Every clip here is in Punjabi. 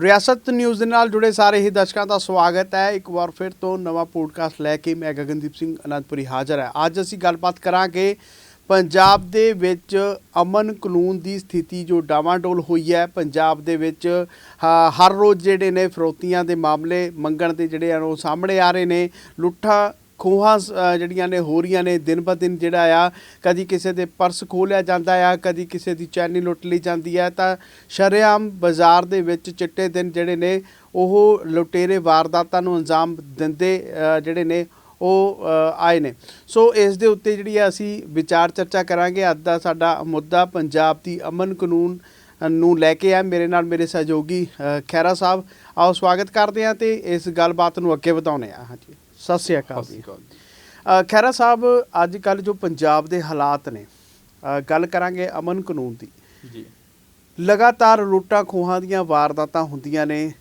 ਰਿਆਸਤ ਨਿਊਜ਼ ਦੇ ਨਾਲ ਜੁੜੇ ਸਾਰੇ ਹੀ ਦਰਸ਼ਕਾਂ ਦਾ ਸਵਾਗਤ ਹੈ। ਇੱਕ ਵਾਰ ਫਿਰ ਤੋਂ ਨਵਾਂ ਪੋਡਕਾਸਟ ਲੈ ਕੇ ਮੈਂ ਗਗਨਦੀਪ ਸਿੰਘ ਅਨੰਦਪੁਰੀ ਹਾਜ਼ਰ ਹੈ। ਅੱਜ ਅਸੀਂ ਗੱਲਬਾਤ ਕਰਾਂਗੇ ਪੰਜਾਬ ਦੇ ਵਿੱਚ ਅਮਨ ਕਾਨੂੰਨ ਦੀ ਸਥਿਤੀ ਜੋ ਡਾਵਾਂਡੋਲ ਹੋਈ ਹੈ। ਪੰਜਾਬ ਦੇ ਵਿੱਚ ਹਰ ਰੋਜ਼ ਜਿਹੜੇ ਨੇ ਫਰੋਤੀਆਂ ਦੇ ਮਾਮਲੇ ਮੰਗਣ ਦੇ ਜਿਹੜੇ ਆ ਉਹ ਸਾਹਮਣੇ ਆ ਰਹੇ ਨੇ। ਲੁੱਟਾਂ ਖੋਹਾਂ ਅ, ਜਿਹੜੀਆਂ ਨੇ ਹੋ ਰਹੀਆਂ ਨੇ ਦਿਨ ਬ ਦਿਨ ਜਿਹੜਾ ਆ ਕਦੀ ਕਿਸੇ ਦੇ ਪਰਸ ਖੋਲਿਆ ਜਾਂਦਾ ਆ ਕਦੀ ਕਿਸੇ ਦੀ ਚੈਨੀ ਲੁੱਟ ਲਈ ਜਾਂਦੀ ਹੈ ਤਾਂ ਸ਼ਰੇਆਮ ਬਾਜ਼ਾਰ ਦੇ ਵਿੱਚ ਚਿੱਟੇ ਦਿਨ ਜਿਹੜੇ ਨੇ ਉਹ ਲੁਟੇਰੇ ਵਾਰਦਾਤਾਂ ਨੂੰ ਅੰਜਾਮ ਦਿੰਦੇ ਜਿਹੜੇ ਨੇ ਉਹ ਆਏ ਨੇ। ਸੋ ਇਸ ਦੇ ਉੱਤੇ ਜਿਹੜੀ ਆ ਅਸੀਂ ਵਿਚਾਰ ਚਰਚਾ ਕਰਾਂਗੇ। ਅੱਜ ਦਾ ਸਾਡਾ ਮੁੱਦਾ ਪੰਜਾਬ ਦੀ ਅਮਨ ਕਾਨੂੰਨ ਨੂੰ ਲੈ ਕੇ ਆ। ਮੇਰੇ ਨਾਲ ਮੇਰੇ ਸਹਿਯੋਗੀ ਅ, ਖੈਰਾ ਸਾਹਿਬ ਆਓ ਸਵਾਗਤ ਕਰਦੇ ਆ ਤੇ ਇਸ ਗੱਲਬਾਤ ਨੂੰ ਅੱਗੇ ਵਧਾਉਨੇ ਆ ਹਾਂਜੀ। ਸਤਿ ਸ਼੍ਰੀ ਅਕਾਲ ਜੀ। ਅ, ਖਹਿਰਾ ਸਾਹਿਬ ਅੱਜ ਕੱਲ ਜੋ ਪੰਜਾਬ ਦੇ ਹਾਲਾਤ ਨੇ ਗੱਲ ਕਰਾਂਗੇ ਅਮਨ ਕਾਨੂੰਨ ਦੀ। ਜੀ। ਲਗਾਤਾਰ ਲੁੱਟਾਂ ਖੋਹਾਂ ਦੀਆਂ ਵਾਰਦਾਤਾਂ ਹੁੰਦੀਆਂ ਨੇ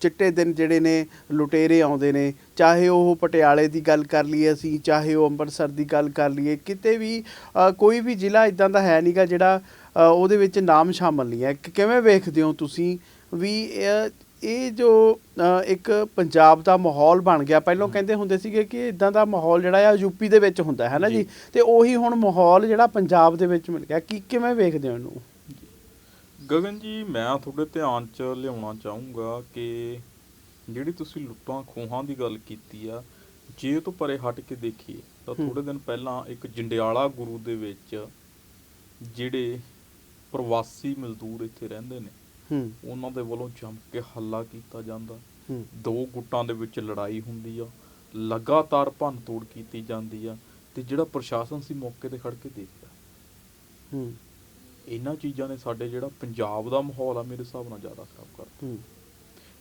ਚਿੱਟੇ ਦਿਨ ਜਿਹੜੇ ਨੇ ਲੁਟੇਰੇ ਆਉਂਦੇ ਨੇ। ਚਾਹੇ ਉਹ ਪਟਿਆਲੇ ਦੀ ਗੱਲ ਕਰ ਲਈਏ ਅਸੀਂ ਚਾਹੇ ਉਹ ਅੰਮ੍ਰਿਤਸਰ ਦੀ ਗੱਲ ਕਰ ਲਈਏ ਕਿਤੇ ਵੀ ਕੋਈ ਵੀ ਜ਼ਿਲ੍ਹਾ ਇਦਾਂ ਦਾ ਹੈ ਨਹੀਂਗਾ ਜਿਹੜਾ ਉਹਦੇ ਵਿੱਚ ਨਾਮ ਸ਼ਾਮਲ ਨਹੀਂ ਹੈ। ਕਿ- ਕਿਵੇਂ ਵੇਖਦੇ ਹੋ ਤੁਸੀਂ ਵੀ ਇਹ ਜੋ ਇੱਕ ਪੰਜਾਬ ਦਾ ਮਾਹੌਲ ਬਣ ਗਿਆ ਪਹਿਲਾਂ ਕਹਿੰਦੇ ਹੁੰਦੇ ਸੀਗੇ ਕਿ ਇਦਾਂ ਦਾ ਮਾਹੌਲ ਜਿਹੜਾ ਆ ਯੂਪੀ ਦੇ ਵਿੱਚ ਹੁੰਦਾ ਹੈ ਨਾ ਜੀ। ਤੇ ਉਹੀ ਹੁਣ ਮਾਹੌਲ ਜਿਹੜਾ ਪੰਜਾਬ ਦੇ ਵਿੱਚ ਮਿਲ ਗਿਆ ਕੀ ਕਿਵੇਂ ਵੇਖਦੇ ਹੋ ਇਹਨੂੰ ਗਗਨ ਜੀ ਮੈਂ ਤੁਹਾਡੇ ਧਿਆਨ 'ਚ ਲਿਆਉਣਾ ਚਾਹੂੰਗਾ ਕਿ ਜਿਹੜੀ ਤੁਸੀਂ ਲੁੱਟਾਂ ਖੋਹਾਂ ਦੀ ਗੱਲ ਕੀਤੀ ਆ ਜੇ ਤੋਂ ਪਰੇ ਹਟ ਕੇ ਦੇਖੀਏ ਤਾਂ। ਥੋੜੇ ਦਿਨ ਪਹਿਲਾਂ ਇੱਕ ਜੰਡਿਆਲਾ ਗੁਰੂ ਦੇ ਵਿੱਚ ਜਿਹੜੇ ਪ੍ਰਵਾਸੀ ਮਜ਼ਦੂਰ ਇੱਥੇ ਰਹਿੰਦੇ ਨੇ ਉਹਨਾਂ ਦੇ ਵੱਲੋਂ ਜੰਮ ਕੇ ਹੱਲਾ ਕੀਤਾ ਜਾਂਦਾ। ਦੋ ਗੁੱਟਾਂ ਦੇ ਵਿੱਚ ਲੜਾਈ ਹੁੰਦੀ ਆ। ਲਗਾਤਾਰ ਭੰਨ ਤੋੜ ਕੀਤੀ ਜਾਂਦੀ ਆ ਤੇ ਜਿਹੜਾ ਪ੍ਰਸ਼ਾਸਨ ਸੀ ਮੌਕੇ ਤੇ ਖੜ ਕੇ ਦੇਖਦਾ। ਹੂੰ। ਇਹਨਾਂ ਚੀਜ਼ਾਂ ਨੇ ਸਾਡੇ ਜਿਹੜਾ ਪੰਜਾਬ ਦਾ ਮਾਹੌਲ ਆ ਮੇਰੇ ਹਿਸਾਬ ਨਾਲ ਜ਼ਿਆਦਾ ਖਰਾਬ ਕਰ ਹੂੰ।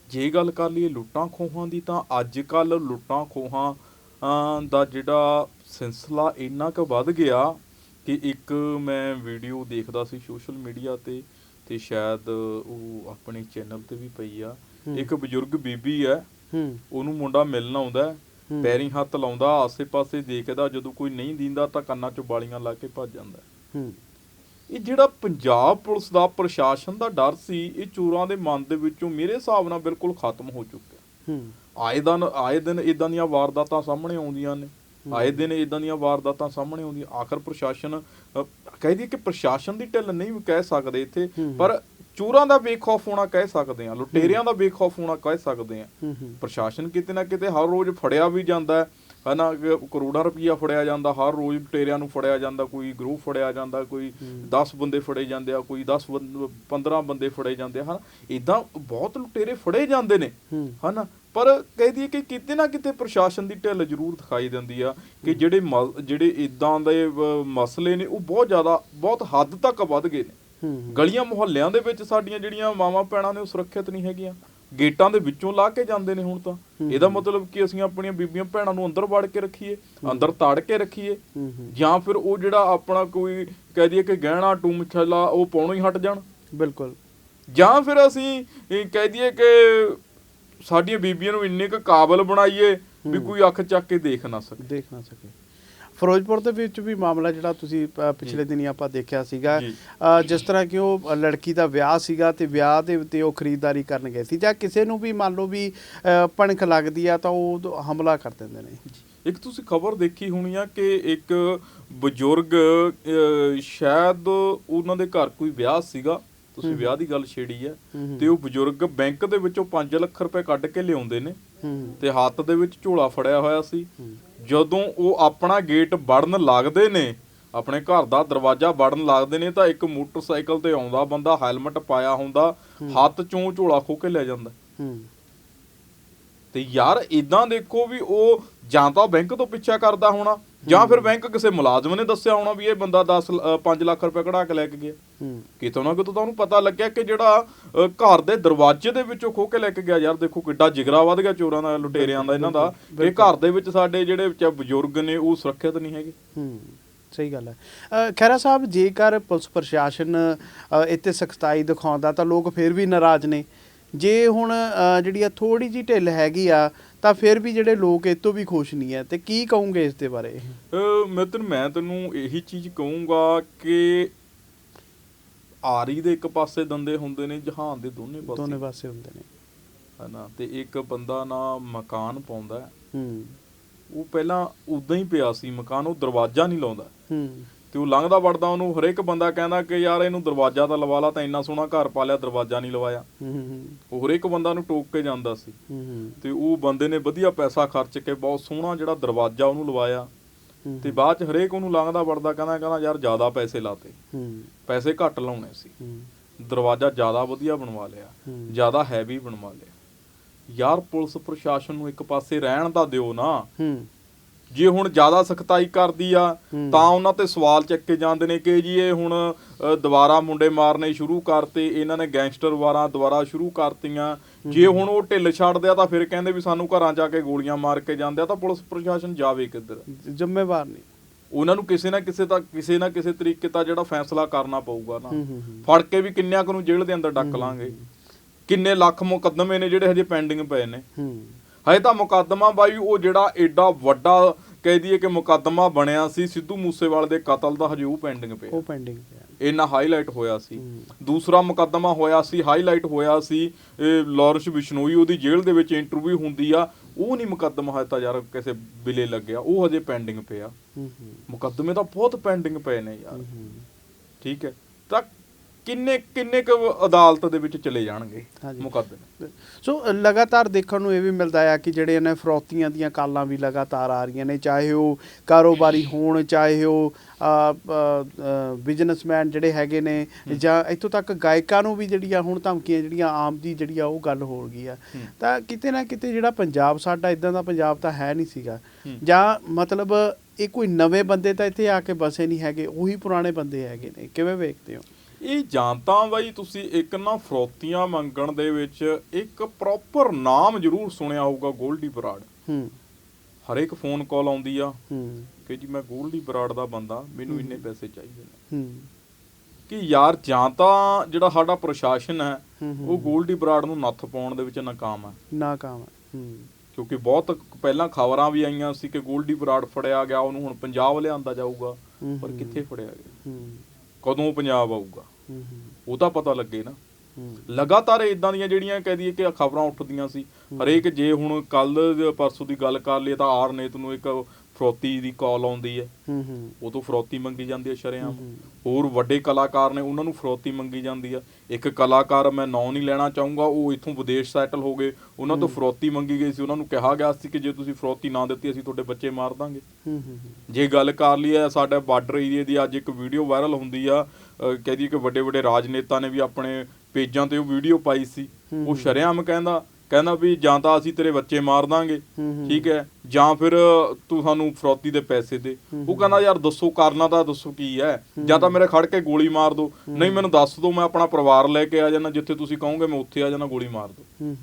ਜੇ ਗੱਲ ਕਰ ਲਈਏ ਲੁੱਟਾਂ ਖੋਹਾਂ ਦੀ ਤਾਂ ਅੱਜ ਕੱਲ ਲੁੱਟਾਂ ਖੋਹਾਂ ਦਾ ਜਿਹੜਾ ਸਿਲਸਿਲਾ ਇੰਨਾ ਕੁ ਵੱਧ ਗਿਆ ਕਿ ਇੱਕ ਮੈਂ ਵੀਡੀਓ ਦੇਖਦਾ ਸੀ ਸੋਸ਼ਲ ਮੀਡੀਆ ਤੇ ਤੇ ਸ਼ਾਇਦ ਉਹ ਆਪਣੇ ਚੈਨਲ ਤੇ ਵੀ ਪਈ ਆ। ਇੱਕ ਬਜ਼ੁਰਗ ਬੀਬੀ ਹੂੰ। ਉਹਨੂੰ ਮੁੰਡਾ ਮਿਲਣ ਆਉਂਦਾ। ਪੈਰੀਂ ਹੱਥ ਲਾਉਂਦਾ ਆਸੇ-ਪਾਸੇ ਦੇਖਦਾ ਜਦੋਂ ਕੋਈ ਨਹੀਂ ਦਿੰਦਾ ਤਾਂ ਕੰਨਾਂ 'ਚੋਂ ਬਾਲੀਆਂ ਲਾ ਕੇ ਭੱਜ ਜਾਂਦਾ ਇਹ ਜਿਹੜਾ ਪੰਜਾਬ ਪੁਲਿਸ ਦਾ ਪ੍ਰਸ਼ਾਸਨ ਦਾ ਡਰ ਸੀ ਇਹ ਚੋਰਾਂ ਦੇ ਮਨ ਦੇ ਵਿੱਚੋਂ ਮੇਰੇ ਹਿਸਾਬ ਨਾਲ ਬਿਲਕੁਲ ਖਤਮ ਹੋ ਚੁੱਕਿਆ। ਹੂੰ। ਆਏ ਦਿਨ ਆਏ ਦਿਨ ਇਦਾਂ ਦੀਆਂ ਵਾਰਦਾਤਾਂ ਸਾਹਮਣੇ ਆਉਂਦੀਆਂ ਨੇ। ਆਏ ਦਿਨ ਇਦਾਂ ਦੀਆਂ ਵਾਰਦਾਤਾਂ ਸਾਹਮਣੇ ਆਉਂਦੀਆਂ। ਆਖਰ ਪ੍ਰਸ਼ਾਸਨ ਕਹਿ ਦਈਏ ਕਿ ਪ੍ਰਸ਼ਾਸਨ ਦੀ ਢਿੱਲ ਨਹੀਂ ਕਹਿ ਸਕਦੇ ਇੱਥੇ। ਪਰ ਚੋਰਾਂ ਦਾ ਬੇਖੌਫ ਹੋਣਾ ਕਹਿ ਸਕਦੇ ਆ ਲੁਟੇਰਿਆਂ ਦਾ ਬੇਖੌਫ ਹੋਣਾ ਕਹਿ ਸਕਦੇ ਆ ਪ੍ਰਸ਼ਾਸਨ ਕਿਤੇ ਨਾ ਕਿਤੇ ਹਰ ਰੋਜ਼ ਫੜਿਆ ਵੀ ਜਾਂਦਾ ਹੈ। ਹਨਾ ਕਰੋੜਾਂ ਰੁਪਈਆ ਫੜਿਆ ਜਾਂਦਾ ਹਰ ਰੋਜ਼ ਲੁਟੇਰਿਆਂ ਨੂੰ ਫੜਿਆ ਜਾਂਦਾ ਕੋਈ ਗਰੁੱਪ ਫੜਿਆ ਜਾਂਦਾ ਕੋਈ 10 ਬੰਦੇ ਫੜੇ ਜਾਂਦੇ ਆ ਕੋਈ 10 15 ਬੰਦੇ ਫੜੇ ਜਾਂਦੇ ਹਨਾ। ਇਦਾਂ ਬਹੁਤ ਲੁਟੇਰੇ ਫੜੇ ਜਾਂਦੇ ਨੇ ਹਨਾ। ਪਰ ਕਹਿ ਦਈਏ ਕਿ ਕਿਤੇ ਨਾ ਕਿਤੇ ਪ੍ਰਸ਼ਾਸਨ ਦੀ ਢਿੱਲ ਜ਼ਰੂਰ ਦਿਖਾਈ ਦਿੰਦੀ ਆ ਕਿ ਜਿਹੜੇ ਜਿਹੜੇ ਇਦਾਂ ਦੇ ਮਸਲੇ ਨੇ ਉਹ ਬਹੁਤ ਜ਼ਿਆਦਾ ਬਹੁਤ ਹੱਦ ਤੱਕ ਵੱਧ ਗਏ ਨੇ। ਗਲੀਆਂ ਮੁਹੱਲਿਆਂ ਦੇ ਵਿੱਚ ਸਾਡੀਆਂ ਜਿਹੜੀਆਂ ਮਾਵਾਂ ਭੈਣਾਂ ਨੇ ਉਹ ਸੁਰੱਖਿਅਤ ਨਹੀਂ ਹੈਗੀਆਂ। ਗੇਟਾਂ ਦੇ ਵਿੱਚੋਂ ਲਾ ਕੇ ਜਾਂਦੇ ਨੇ ਹੁਣ ਤਾਂ। ਇਹਦਾ ਮਤਲਬ ਕਿ ਅਸੀਂ ਆਪਣੀਆਂ ਬੀਬੀਆਂ ਭੈਣਾਂ ਨੂੰ ਅੰਦਰ ਵੜ ਕੇ ਰੱਖੀਏ ਅੰਦਰ ਤਾੜ ਕੇ ਰੱਖੀਏ। ਜਾਂ ਫਿਰ ਉਹ ਜਿਹੜਾ ਆਪਣਾ ਕੋਈ ਕਹਿ ਦਈਏ ਕਿ ਗਹਿਣਾ ਟੂਮ ਛੱਲਾ ਉਹ ਪਾਉਣੋਂ ਹੀ ਹਟ ਜਾਣ। ਬਿਲਕੁਲ। ਜਾਂ ਫਿਰ ਅਸੀਂ ਕਹਿ ਦਈਏ ਕਿ ਸਾਡੀਆਂ ਬੀਬੀਆਂ ਨੂੰ ਇੰਨੇ ਕੁ ਕਾਬਲ ਬਣਾਈਏ ਵੀ ਕੋਈ ਅੱਖ ਚੱਕ ਕੇ ਦੇਖ ਨਾ ਸਕੇ। ਦੇਖ ਨਾ ਸਕੇ। ਫਿਰੋਜ਼ਪੁਰ ਦੇ ਵਿੱਚ ਵੀ ਮਾਮਲਾ ਜਿਹੜਾ ਤੁਸੀਂ ਪਿਛਲੇ ਦਿਨੀ ਆਪਾਂ ਦੇਖਿਆ ਸੀਗਾ ਜਿਸ ਤਰ੍ਹਾਂ ਕਿ ਉਹ ਲੜਕੀ ਦਾ ਵਿਆਹ ਸੀਗਾ ਤੇ ਵਿਆਹ ਦੇ ਉੱਤੇ ਉਹ ਖਰੀਦਦਾਰੀ ਕਰਨ ਗਏ ਸੀ ਜਾਂ ਕਿਸੇ ਨੂੰ ਵੀ ਮੰਨ ਲਓ ਵੀ ਭਣਕ ਲੱਗਦੀ ਆ ਤਾਂ ਉਹ ਹਮਲਾ ਕਰ ਦਿੰਦੇ ਨੇ। ਇੱਕ ਤੁਸੀਂ ਖਬਰ ਦੇਖੀ ਹੋਣੀ ਆ ਕਿ ਇੱਕ ਬਜ਼ੁਰਗ ਸ਼ਾਇਦ ਉਹਨਾਂ ਦੇ ਘਰ ਕੋਈ ਵਿਆਹ ਸੀਗਾ। ਤੁਸੀਂ ਵਿਆਹ ਦੀ ਗੱਲ ਛੇੜੀ ਹੂੰ ਤੇ ਉਹ ਬਜ਼ੁਰਗ ਬੈਂਕ ਦੇ ਵਿੱਚੋਂ 5 ਲੱਖ ਰੁਪਏ ਕੱਢ ਕੇ ਲਿਆਉਂਦੇ ਨੇ। ਤੇ ਹੱਥ ਦੇ ਵਿੱਚ ਝੋਲਾ ਫੜਿਆ ਹੋਇਆ ਸੀ। ਜਦੋਂ ਉਹ ਆਪਣਾ ਗੇਟ ਵੜਨ ਲੱਗਦੇ ਨੇ ਆਪਣੇ ਘਰ ਦਾ ਦਰਵਾਜ਼ਾ ਵੜਨ ਲੱਗਦੇ ਨੇ ਤਾਂ ਇੱਕ ਮੋਟਰਸਾਈਕਲ ਤੇ ਆਉਂਦਾ ਬੰਦਾ ਹੈਲਮਟ ਪਾਇਆ ਹੁੰਦਾ ਹੱਥ ਚੋਂ ਝੋਲਾ ਖੋ ਕੇ ਲੈ ਜਾਂਦਾ। ਤੇ ਯਾਰ ਇਦਾਂ ਦੇਖੋ ਵੀ ਉਹ ਜਾਂ ਤਾਂ ਬੈਂਕ ਤੋਂ ਪਿੱਛਾ ਕਰਦਾ ਹੋਣਾ ਜਾਂ ਫਿਰ ਬੈਂਕ ਕਿਸੇ ਮੁਲਾਜ਼ਮ ਨੇ ਦੱਸਿਆ ਹੋਣਾ ਵੀ ਇਹ ਬੰਦਾ 10 5 ਲੱਖ ਰੁਪਏ ਕਢਾ ਕੇ ਲੈ ਕੇ ਗਿਆ। ਕਿਤੋਂ ਨਾ ਕਿਤੋਂ ਤੁਹਾਨੂੰ ਪਤਾ ਲੱਗਿਆ ਕਿ ਜਿਹੜਾ ਅ, ਘਰ ਦੇ ਦਰਵਾਜ਼ੇ ਦੇ ਵਿੱਚੋਂ ਖੋ ਕੇ ਲੈ ਕੇ ਗਿਆ ਯਾਰ ਦੇਖੋ ਕਿੱਡਾ ਜਿਗਰਾ ਵੱਧ ਗਿਆ ਚੋਰਾਂ ਦਾ ਲੁਟੇਰਿਆਂ ਦਾ ਇਹਨਾਂ ਦਾ। ਇਹ ਘਰ ਦੇ ਵਿੱਚ ਸਾਡੇ ਜਿਹੜੇ ਚ- ਬਜ਼ੁਰਗ ਨੇ ਉਹ ਸੁਰੱਖਿਅਤ ਨਹੀਂ ਹੈਗੇ। ਹੂੰ ਸਹੀ ਗੱਲ ਹੈ। ਅ, ਖਹਿਰਾ ਸਾਹਿਬ ਜੇਕਰ ਪੁਲਿਸ ਪ੍ਰਸ਼ਾਸਨ ਅ, ਇੱਥੇ ਸਖਤਾਈ ਦਿਖਾਉਂਦਾ ਤਾਂ ਲੋਕ ਫਿਰ ਵੀ ਨਾਰਾਜ਼ ਨੇ। ਜੇ ਹੁਣ ਅ, ਜਿਹੜੀ ਆ ਥੋੜੀ ਜੀ ਢਿੱਲ ਹੈਗੀ ਆ ਤਾਂ ਫਿਰ ਵੀ ਜਿਹੜੇ ਲੋਕ ਇਹ ਤੋਂ ਵੀ ਖੁਸ਼ ਨਹੀਂ ਹੈ। ਤੇ ਕੀ ਕਹੋਗੇ ਇਸ ਦੇ ਬਾਰੇ? ਅ, ਮਿੱਤਰ ਮੈਂ ਤੈਨੂੰ ਇਹੀ ਚੀਜ਼ ਕਹੂੰਗਾ ਕਿ ਆਰੀ ਦੇ ਇੱਕ ਪਾਸੇ ਦੰਦੇ ਹੁੰਦੇ ਨੇ ਜਹਾਨ ਦੇ ਦੋਨੇ ਪਾਸੇ। ਦੋਨੇ ਪਾਸੇ ਹੁੰਦੇ ਨੇ। ਹਨਾ ਤੇ ਇੱਕ ਬੰਦਾ ਨਾ ਮਕਾਨ ਪਾਉਂਦਾ ਹੈ। ਉਹ ਪਹਿਲਾਂ ਉਦਾਂ ਹੀ ਪਿਆ ਸੀ ਮਕਾਨ ਉਹ ਦਰਵਾਜ਼ਾ ਨਹੀਂ ਲਾਉਂਦਾ। ਹੂੰ। ਤੇ ਉਹ ਲੰਘਦਾ ਵੜਦਾ ਉਹਨੂੰ ਹਰੇਕ ਬੰਦਾ ਕਹਿੰਦਾ ਕਿ ਯਾਰ ਇਹਨੂੰ ਦਰਵਾਜ਼ਾ ਤਾਂ ਲਵਾ ਲਾ ਤਾਂ ਇੰਨਾ ਸੋਹਣਾ ਘਰ ਪਾ ਲਿਆ ਦਰਵਾਜ਼ਾ ਨਹੀਂ ਲਵਾਇਆ। ਹੂੰ ਹੂੰ ਉਹ ਹਰੇਕ ਬੰਦਾ ਨੂੰ ਟੋਕ ਕੇ ਜਾਂਦਾ ਸੀ। ਹੂੰ ਤੇ ਉਹ ਬੰਦੇ ਨੇ ਵਧੀਆ ਪੈਸਾ ਖਰਚ ਕੇ ਬਹੁਤ ਸੋਹਣਾ ਜਿਹੜਾ ਦਰਵਾਜ਼ਾ ਉਹਨੂੰ ਲਵਾਇਆ। ਹੂੰ ਤੇ ਬਾਅਦ ਚ ਹਰੇਕ ਉਹਨੂੰ ਲੰਘਦਾ ਵੜਦਾ ਕਹਿੰਦਾ ਕਹਿੰਦਾ ਯਾਰ ਜ਼ਿਆਦਾ ਪੈਸੇ ਲਾਤੇ। ਹੂੰ। ਪੈਸੇ ਘੱਟ ਲਾਉਣੇ ਸੀ। ਹੂੰ। ਦਰਵਾਜ਼ਾ ਜ਼ਿਆਦਾ ਵਧੀਆ ਬਣਵਾ ਲਿਆ। ਜ਼ਿਆਦਾ ਹੈਵੀ ਬਣਵਾ ਲਿਆ। ਯਾਰ ਪੁਲਿਸ ਪ੍ਰਸ਼ਾਸਨ ਨੂੰ ਇੱਕ ਪਾਸੇ ਰਹਿਣ ਤਾਂ ਦਿਓ ਨਾ। ਹੂੰ। ਜੇ ਹੁਣ ਜ਼ਿਆਦਾ ਸਖਤਾਈ ਕਰਦੀ ਆ। ਤਾਂ ਉਹਨਾਂ ਤੇ ਸਵਾਲ ਚੱਕੇ ਜਾਂਦੇ ਨੇ ਕਿ ਜੀ ਇਹ ਹੁਣ ਦੁਬਾਰਾ ਮੁੰਡੇ ਮਾਰਨੇ ਸ਼ੁਰੂ ਕਰਤੇ ਇਹਨਾਂ ਨੇ ਗੈਂਗਸਟਰ ਵਾਰਾਂ ਦੁਬਾਰਾ ਸ਼ੁਰੂ ਕਰਤੀਆਂ। ਜੇ ਹੁਣ ਉਹ ਢਿੱਲ ਛੱਡਦੇ ਆ ਤਾਂ ਫਿਰ ਕਹਿੰਦੇ ਵੀ ਸਾਨੂੰ ਘਰਾਂ ਜਾ ਕੇ ਗੋਲੀਆਂ ਮਾਰ ਕੇ ਜਾਂਦੇ ਆ ਤਾਂ ਪੁਲਿਸ ਪ੍ਰਸ਼ਾਸਨ ਜਾਵੇ ਕਿੱਧਰ? ਜ਼ਿੰਮੇਵਾਰ ਨਹੀਂ। ਉਹਨਾਂ ਨੂੰ ਕਿਸੇ ਨਾ ਕਿਸੇ ਤਾਂ ਕਿਸੇ ਨਾ ਕਿਸੇ ਤਰੀਕੇ ਤਾਂ ਜਿਹੜਾ ਫੈਸਲਾ ਕਰਨਾ ਪਊਗਾ ਨਾ। ਫੜ ਕੇ ਵੀ ਕਿੰਨਿਆਂ ਕੁ ਨੂੰ ਜੇਲ੍ਹ ਦੇ ਅੰਦਰ ਡੱਕ ਲਾਂਗੇ। ਕਿੰਨੇ ਲੱਖ ਮੁਕੱਦਮੇ ਨੇ ਜਿਹੜੇ ਹਜੇ ਪੈਂਡਿੰਗ ਪਏ ਨੇ। ਹਜੇ ਤਾਂ ਮੁਕੱਦਮਾ ਬਾਈ ਉਹ ਜਿਹੜਾ ਐਡਾ ਵੱਡਾ ਕਹਿ ਦਈਏ ਕਿ ਮੁਕੱਦਮਾ ਬਣਿਆ ਸੀ ਸਿੱਧੂ ਮੂਸੇਵਾਲੇ ਦੇ ਕਤਲ ਦਾ ਹਜੇ ਉਹ ਪੈਂਡਿੰਗ ਪਿਆ। ਉਹ ਪੈਂਡਿੰਗ ਪਿਆ। ਇੰਨਾ ਹਾਈਲਾਈਟ ਹੋਇਆ ਸੀ। ਦੂਸਰਾ ਮੁਕੱਦਮਾ ਹੋਇਆ ਸੀ ਹਾਈਲਾਈਟ ਹੋਇਆ ਸੀ ਲਾਰੈਂਸ ਬਿਸ਼ਨੋਈ ਉਹਦੀ ਜੇਲ੍ਹ ਦੇ ਵਿੱਚ ਇੰਟਰਵਿਊ ਹੁੰਦੀ ਆ ਉਹ ਨਹੀਂ ਮੁਕੱਦਮਾ ਹਜੇ ਤਾਂ ਯਾਰ ਕਿਸੇ ਬਿਲੇ ਲੱਗਿਆ ਉਹ ਹਜੇ ਪੈਂਡਿੰਗ ਪਿਆ। ਮੁਕੱਦਮੇ ਤਾਂ ਬਹੁਤ ਪੈਂਡਿੰਗ ਪਏ ਨੇ ਯਾਰ। ਠੀਕ ਹੈ। ਤਾਂ ਕਿੰਨੇ ਕਿੰਨੇ ਕੁ ਅਦਾਲਤ ਦੇ ਵਿੱਚ ਚਲੇ ਜਾਣਗੇ ਹਾਂਜੀ। ਮੁਕੱਦਮੇ ਸੋ ਲਗਾਤਾਰ ਦੇਖਣ ਨੂੰ ਇਹ ਵੀ ਮਿਲਦਾ ਆ ਕਿ ਜਿਹੜੇ ਇਹਨਾਂ ਫਰੌਤੀਆਂ ਦੀਆਂ ਕਾਲਾਂ ਵੀ ਲਗਾਤਾਰ ਆ ਰਹੀਆਂ ਨੇ ਚਾਹੇ ਉਹ ਕਾਰੋਬਾਰੀ ਹੋਣ ਚਾਹੇ ਉਹ ਬਿਜ਼ਨਸਮੈਨ ਜਿਹੜੇ ਹੈਗੇ ਨੇ ਜਾਂ ਇੱਥੋਂ ਤੱਕ ਗਾਇਕਾਂ ਨੂੰ ਵੀ ਜਿਹੜੀਆਂ ਹੁਣ ਧਮਕੀਆਂ ਜਿਹੜੀਆਂ ਆਮ ਦੀ ਜਿਹੜੀ ਆ ਉਹ ਗੱਲ ਹੋ ਗਈ ਆ ਹੂੰ। ਤਾਂ ਕਿਤੇ ਨਾ ਕਿਤੇ ਜਿਹੜਾ ਪੰਜਾਬ ਸਾਡਾ ਇਦਾਂ ਦਾ ਪੰਜਾਬ ਤਾਂ ਹੈ ਨਹੀਂ ਸੀਗਾ ਹੂੰ। ਜਾਂ ਮਤਲਬ ਇਹ ਕੋਈ ਨਵੇਂ ਬੰਦੇ ਤਾਂ ਇੱਥੇ ਆ ਕੇ ਬਸੇ ਨਹੀਂ ਹੈਗੇ ਉਹੀ ਪੁਰਾਣੇ ਬੰਦੇ ਹੈਗੇ ਨੇ ਕਿਵੇਂ ਵੇਖਦੇ ਹੋ ਇਹ ਜਾਂਤਾਂ ਬਾਈ ਤੁਸੀਂ ਇੱਕ ਨਾ ਫਰੋਤੀਆਂ ਮੰਗਣ ਦੇ ਵਿੱਚ ਇੱਕ ਪ੍ਰੋਪਰ ਨਾਮ ਜ਼ਰੂਰ ਸੁਣਿਆ ਹੋਊਗਾ ਗੋਲਡੀ ਬਰਾੜ ਹੂੰ। ਹਰੇਕ ਫੋਨ ਕਾਲ ਆਉਂਦੀ ਆ ਹੂੰ। ਕਿ ਜੀ ਮੈਂ ਗੋਲਡੀ ਬਰਾੜ ਦਾ ਬੰਦਾ ਮੈਨੂੰ ਇੰਨੇ ਪੈਸੇ ਚਾਹੀਦੇ ਨੇ। ਹੂੰ। ਕਿ ਯਾਰ ਜਾਂ ਤਾਂ ਜਿਹੜਾ ਸਾਡਾ ਪ੍ਰਸ਼ਾਸਨ ਹੈ। ਉਹ ਗੋਲਡੀ ਬਰਾੜ ਨੂੰ ਨੱਥ ਪਾਉਣ ਦੇ ਵਿੱਚ ਨਾਕਾਮ ਹੈ। ਨਾਕਾਮ ਹੈ। ਹੂੰ। ਕਿਉਂਕਿ ਬਹੁਤ ਪਹਿਲਾਂ ਖਬਰਾਂ ਵੀ ਆਈਆਂ ਸੀ ਕਿ ਗੋਲਡੀ ਬਰਾੜ ਫੜਿਆ ਗਿਆ ਉਹਨੂੰ ਹੁਣ ਪੰਜਾਬ ਲਿਆਂਦਾ ਜਾਊਗਾ ਪਰ। ਕਿੱਥੇ ਫੜਿਆ ਗਿਆ? ਹੂੰ। ਕਦੋਂ ਪੰਜਾਬ ਆਊਗਾ? ਹੂੰ ਉਹ ਤਾਂ ਪਤਾ ਲੱਗੇ ਨਾ। ਲਗਾਤਾਰ ਇਦਾਂ ਦੀਆਂ ਜਿਹੜੀਆਂ ਕਹਿ ਦਈਏ ਕਿ ਖਬਰਾਂ ਉੱਠਦੀਆਂ ਸੀ। ਹਰੇਕ ਜੇ ਹੁਣ ਕੱਲ ਪਰਸੋਂ ਦੀ ਗੱਲ ਕਰ ਲਈਏ ਤਾਂ ਆਰਨੇਤ ਨੂੰ ਇੱਕ ਫਰੋਤੀ ਦੀ ਕਾਲ ਆਉਂਦੀ ਹੈ। ਹੂੰ ਹੂੰ। ਉਹ ਤੋਂ ਫਰੋਤੀ ਮੰਗੀ ਜਾਂਦੀ ਹੈ ਸ਼ਰੇਆਮ। ਹੋਰ ਵੱਡੇ ਕਲਾਕਾਰ ਨੇ ਉਹਨਾਂ ਨੂੰ ਫਰੋਤੀ ਮੰਗੀ ਜਾਂਦੀ ਆ ਇੱਕ ਕਲਾਕਾਰ ਮੈਂ ਨਾਂ ਨਹੀਂ ਲੈਣਾ ਚਾਹੂੰਗਾ ਉਹ ਇਥੋਂ ਵਿਦੇਸ਼ ਸੈਟਲ ਹੋ ਗਏ। ਉਹਨਾਂ ਤੋਂ ਫਰੋਤੀ ਮੰਗੀ ਗਈ ਸੀ। ਉਹਨਾਂ ਨੂੰ ਕਿਹਾ ਗਿਆ ਸੀ ਕਿ ਜੇ ਤੁਸੀਂ ਫਰੋਤੀ ਨਾ ਦਿੱਤੀ ਅਸੀਂ ਤੁਹਾਡੇ ਬੱਚੇ ਮਾਰ ਦਾਂਗੇ। ਹੂੰ ਹੂੰ ਜੇ ਗੱਲ ਕਰ ਲਈਏ ਸਾਡੇ ਬਾਰਡਰ ਏਰੀਆ ਦੀ ਅੱਜ ਇੱਕ ਵੀਡੀਓ ਵਾਇਰਲ ਹੁੰਦੀ ਆ। ਅਹ ਕਹਿ ਕਿ ਵੱਡੇ ਵੱਡੇ ਰਾਜਨੇਤਾ ਨੇ ਵੀ ਆਪਣੇ ਪੇਜਾਂ ਤੇ ਉਹ ਵੀਡੀਓ ਪਾਈ ਸੀ। ਉਹ ਸ਼ਰੇਆਮ ਕਹਿੰਦਾ ਕਹਿੰਦਾ ਵੀ ਜਾਂ ਤਾਂ ਅਸੀਂ ਤੇਰੇ ਬੱਚੇ ਮਾਰ ਦਾਂਗੇ। ਠੀਕ ਹੈ ਜਾਂ ਫਿਰ ਤੂੰ ਸਾਨੂੰ ਫਰੋਤੀ ਦੇ ਪੈਸੇ ਦੇ। ਉਹ ਕਹਿੰਦਾ ਯਾਰ ਦੱਸੋ ਕਰਨਾ ਤਾਂ ਦੱਸੋ ਕੀ ਹੈ? ਜਾਂ ਤਾਂ ਮੇਰੇ ਖੜ ਕੇ ਗੋਲੀ ਮਾਰ ਦੋ। ਨਹੀਂ ਮੈਨੂੰ ਦੱਸ ਦੋ ਮੈਂ ਆਪਣਾ ਪਰਿਵਾਰ ਲੈ ਕੇ ਆ ਜਾਣਾ ਜਿੱਥੇ ਤੁਸੀਂ ਕਹੋਗੇ ਮੈਂ ਉੱਥੇ ਆ ਜਾਣਾ ਗੋਲੀ ਮਾਰ ਦੋ।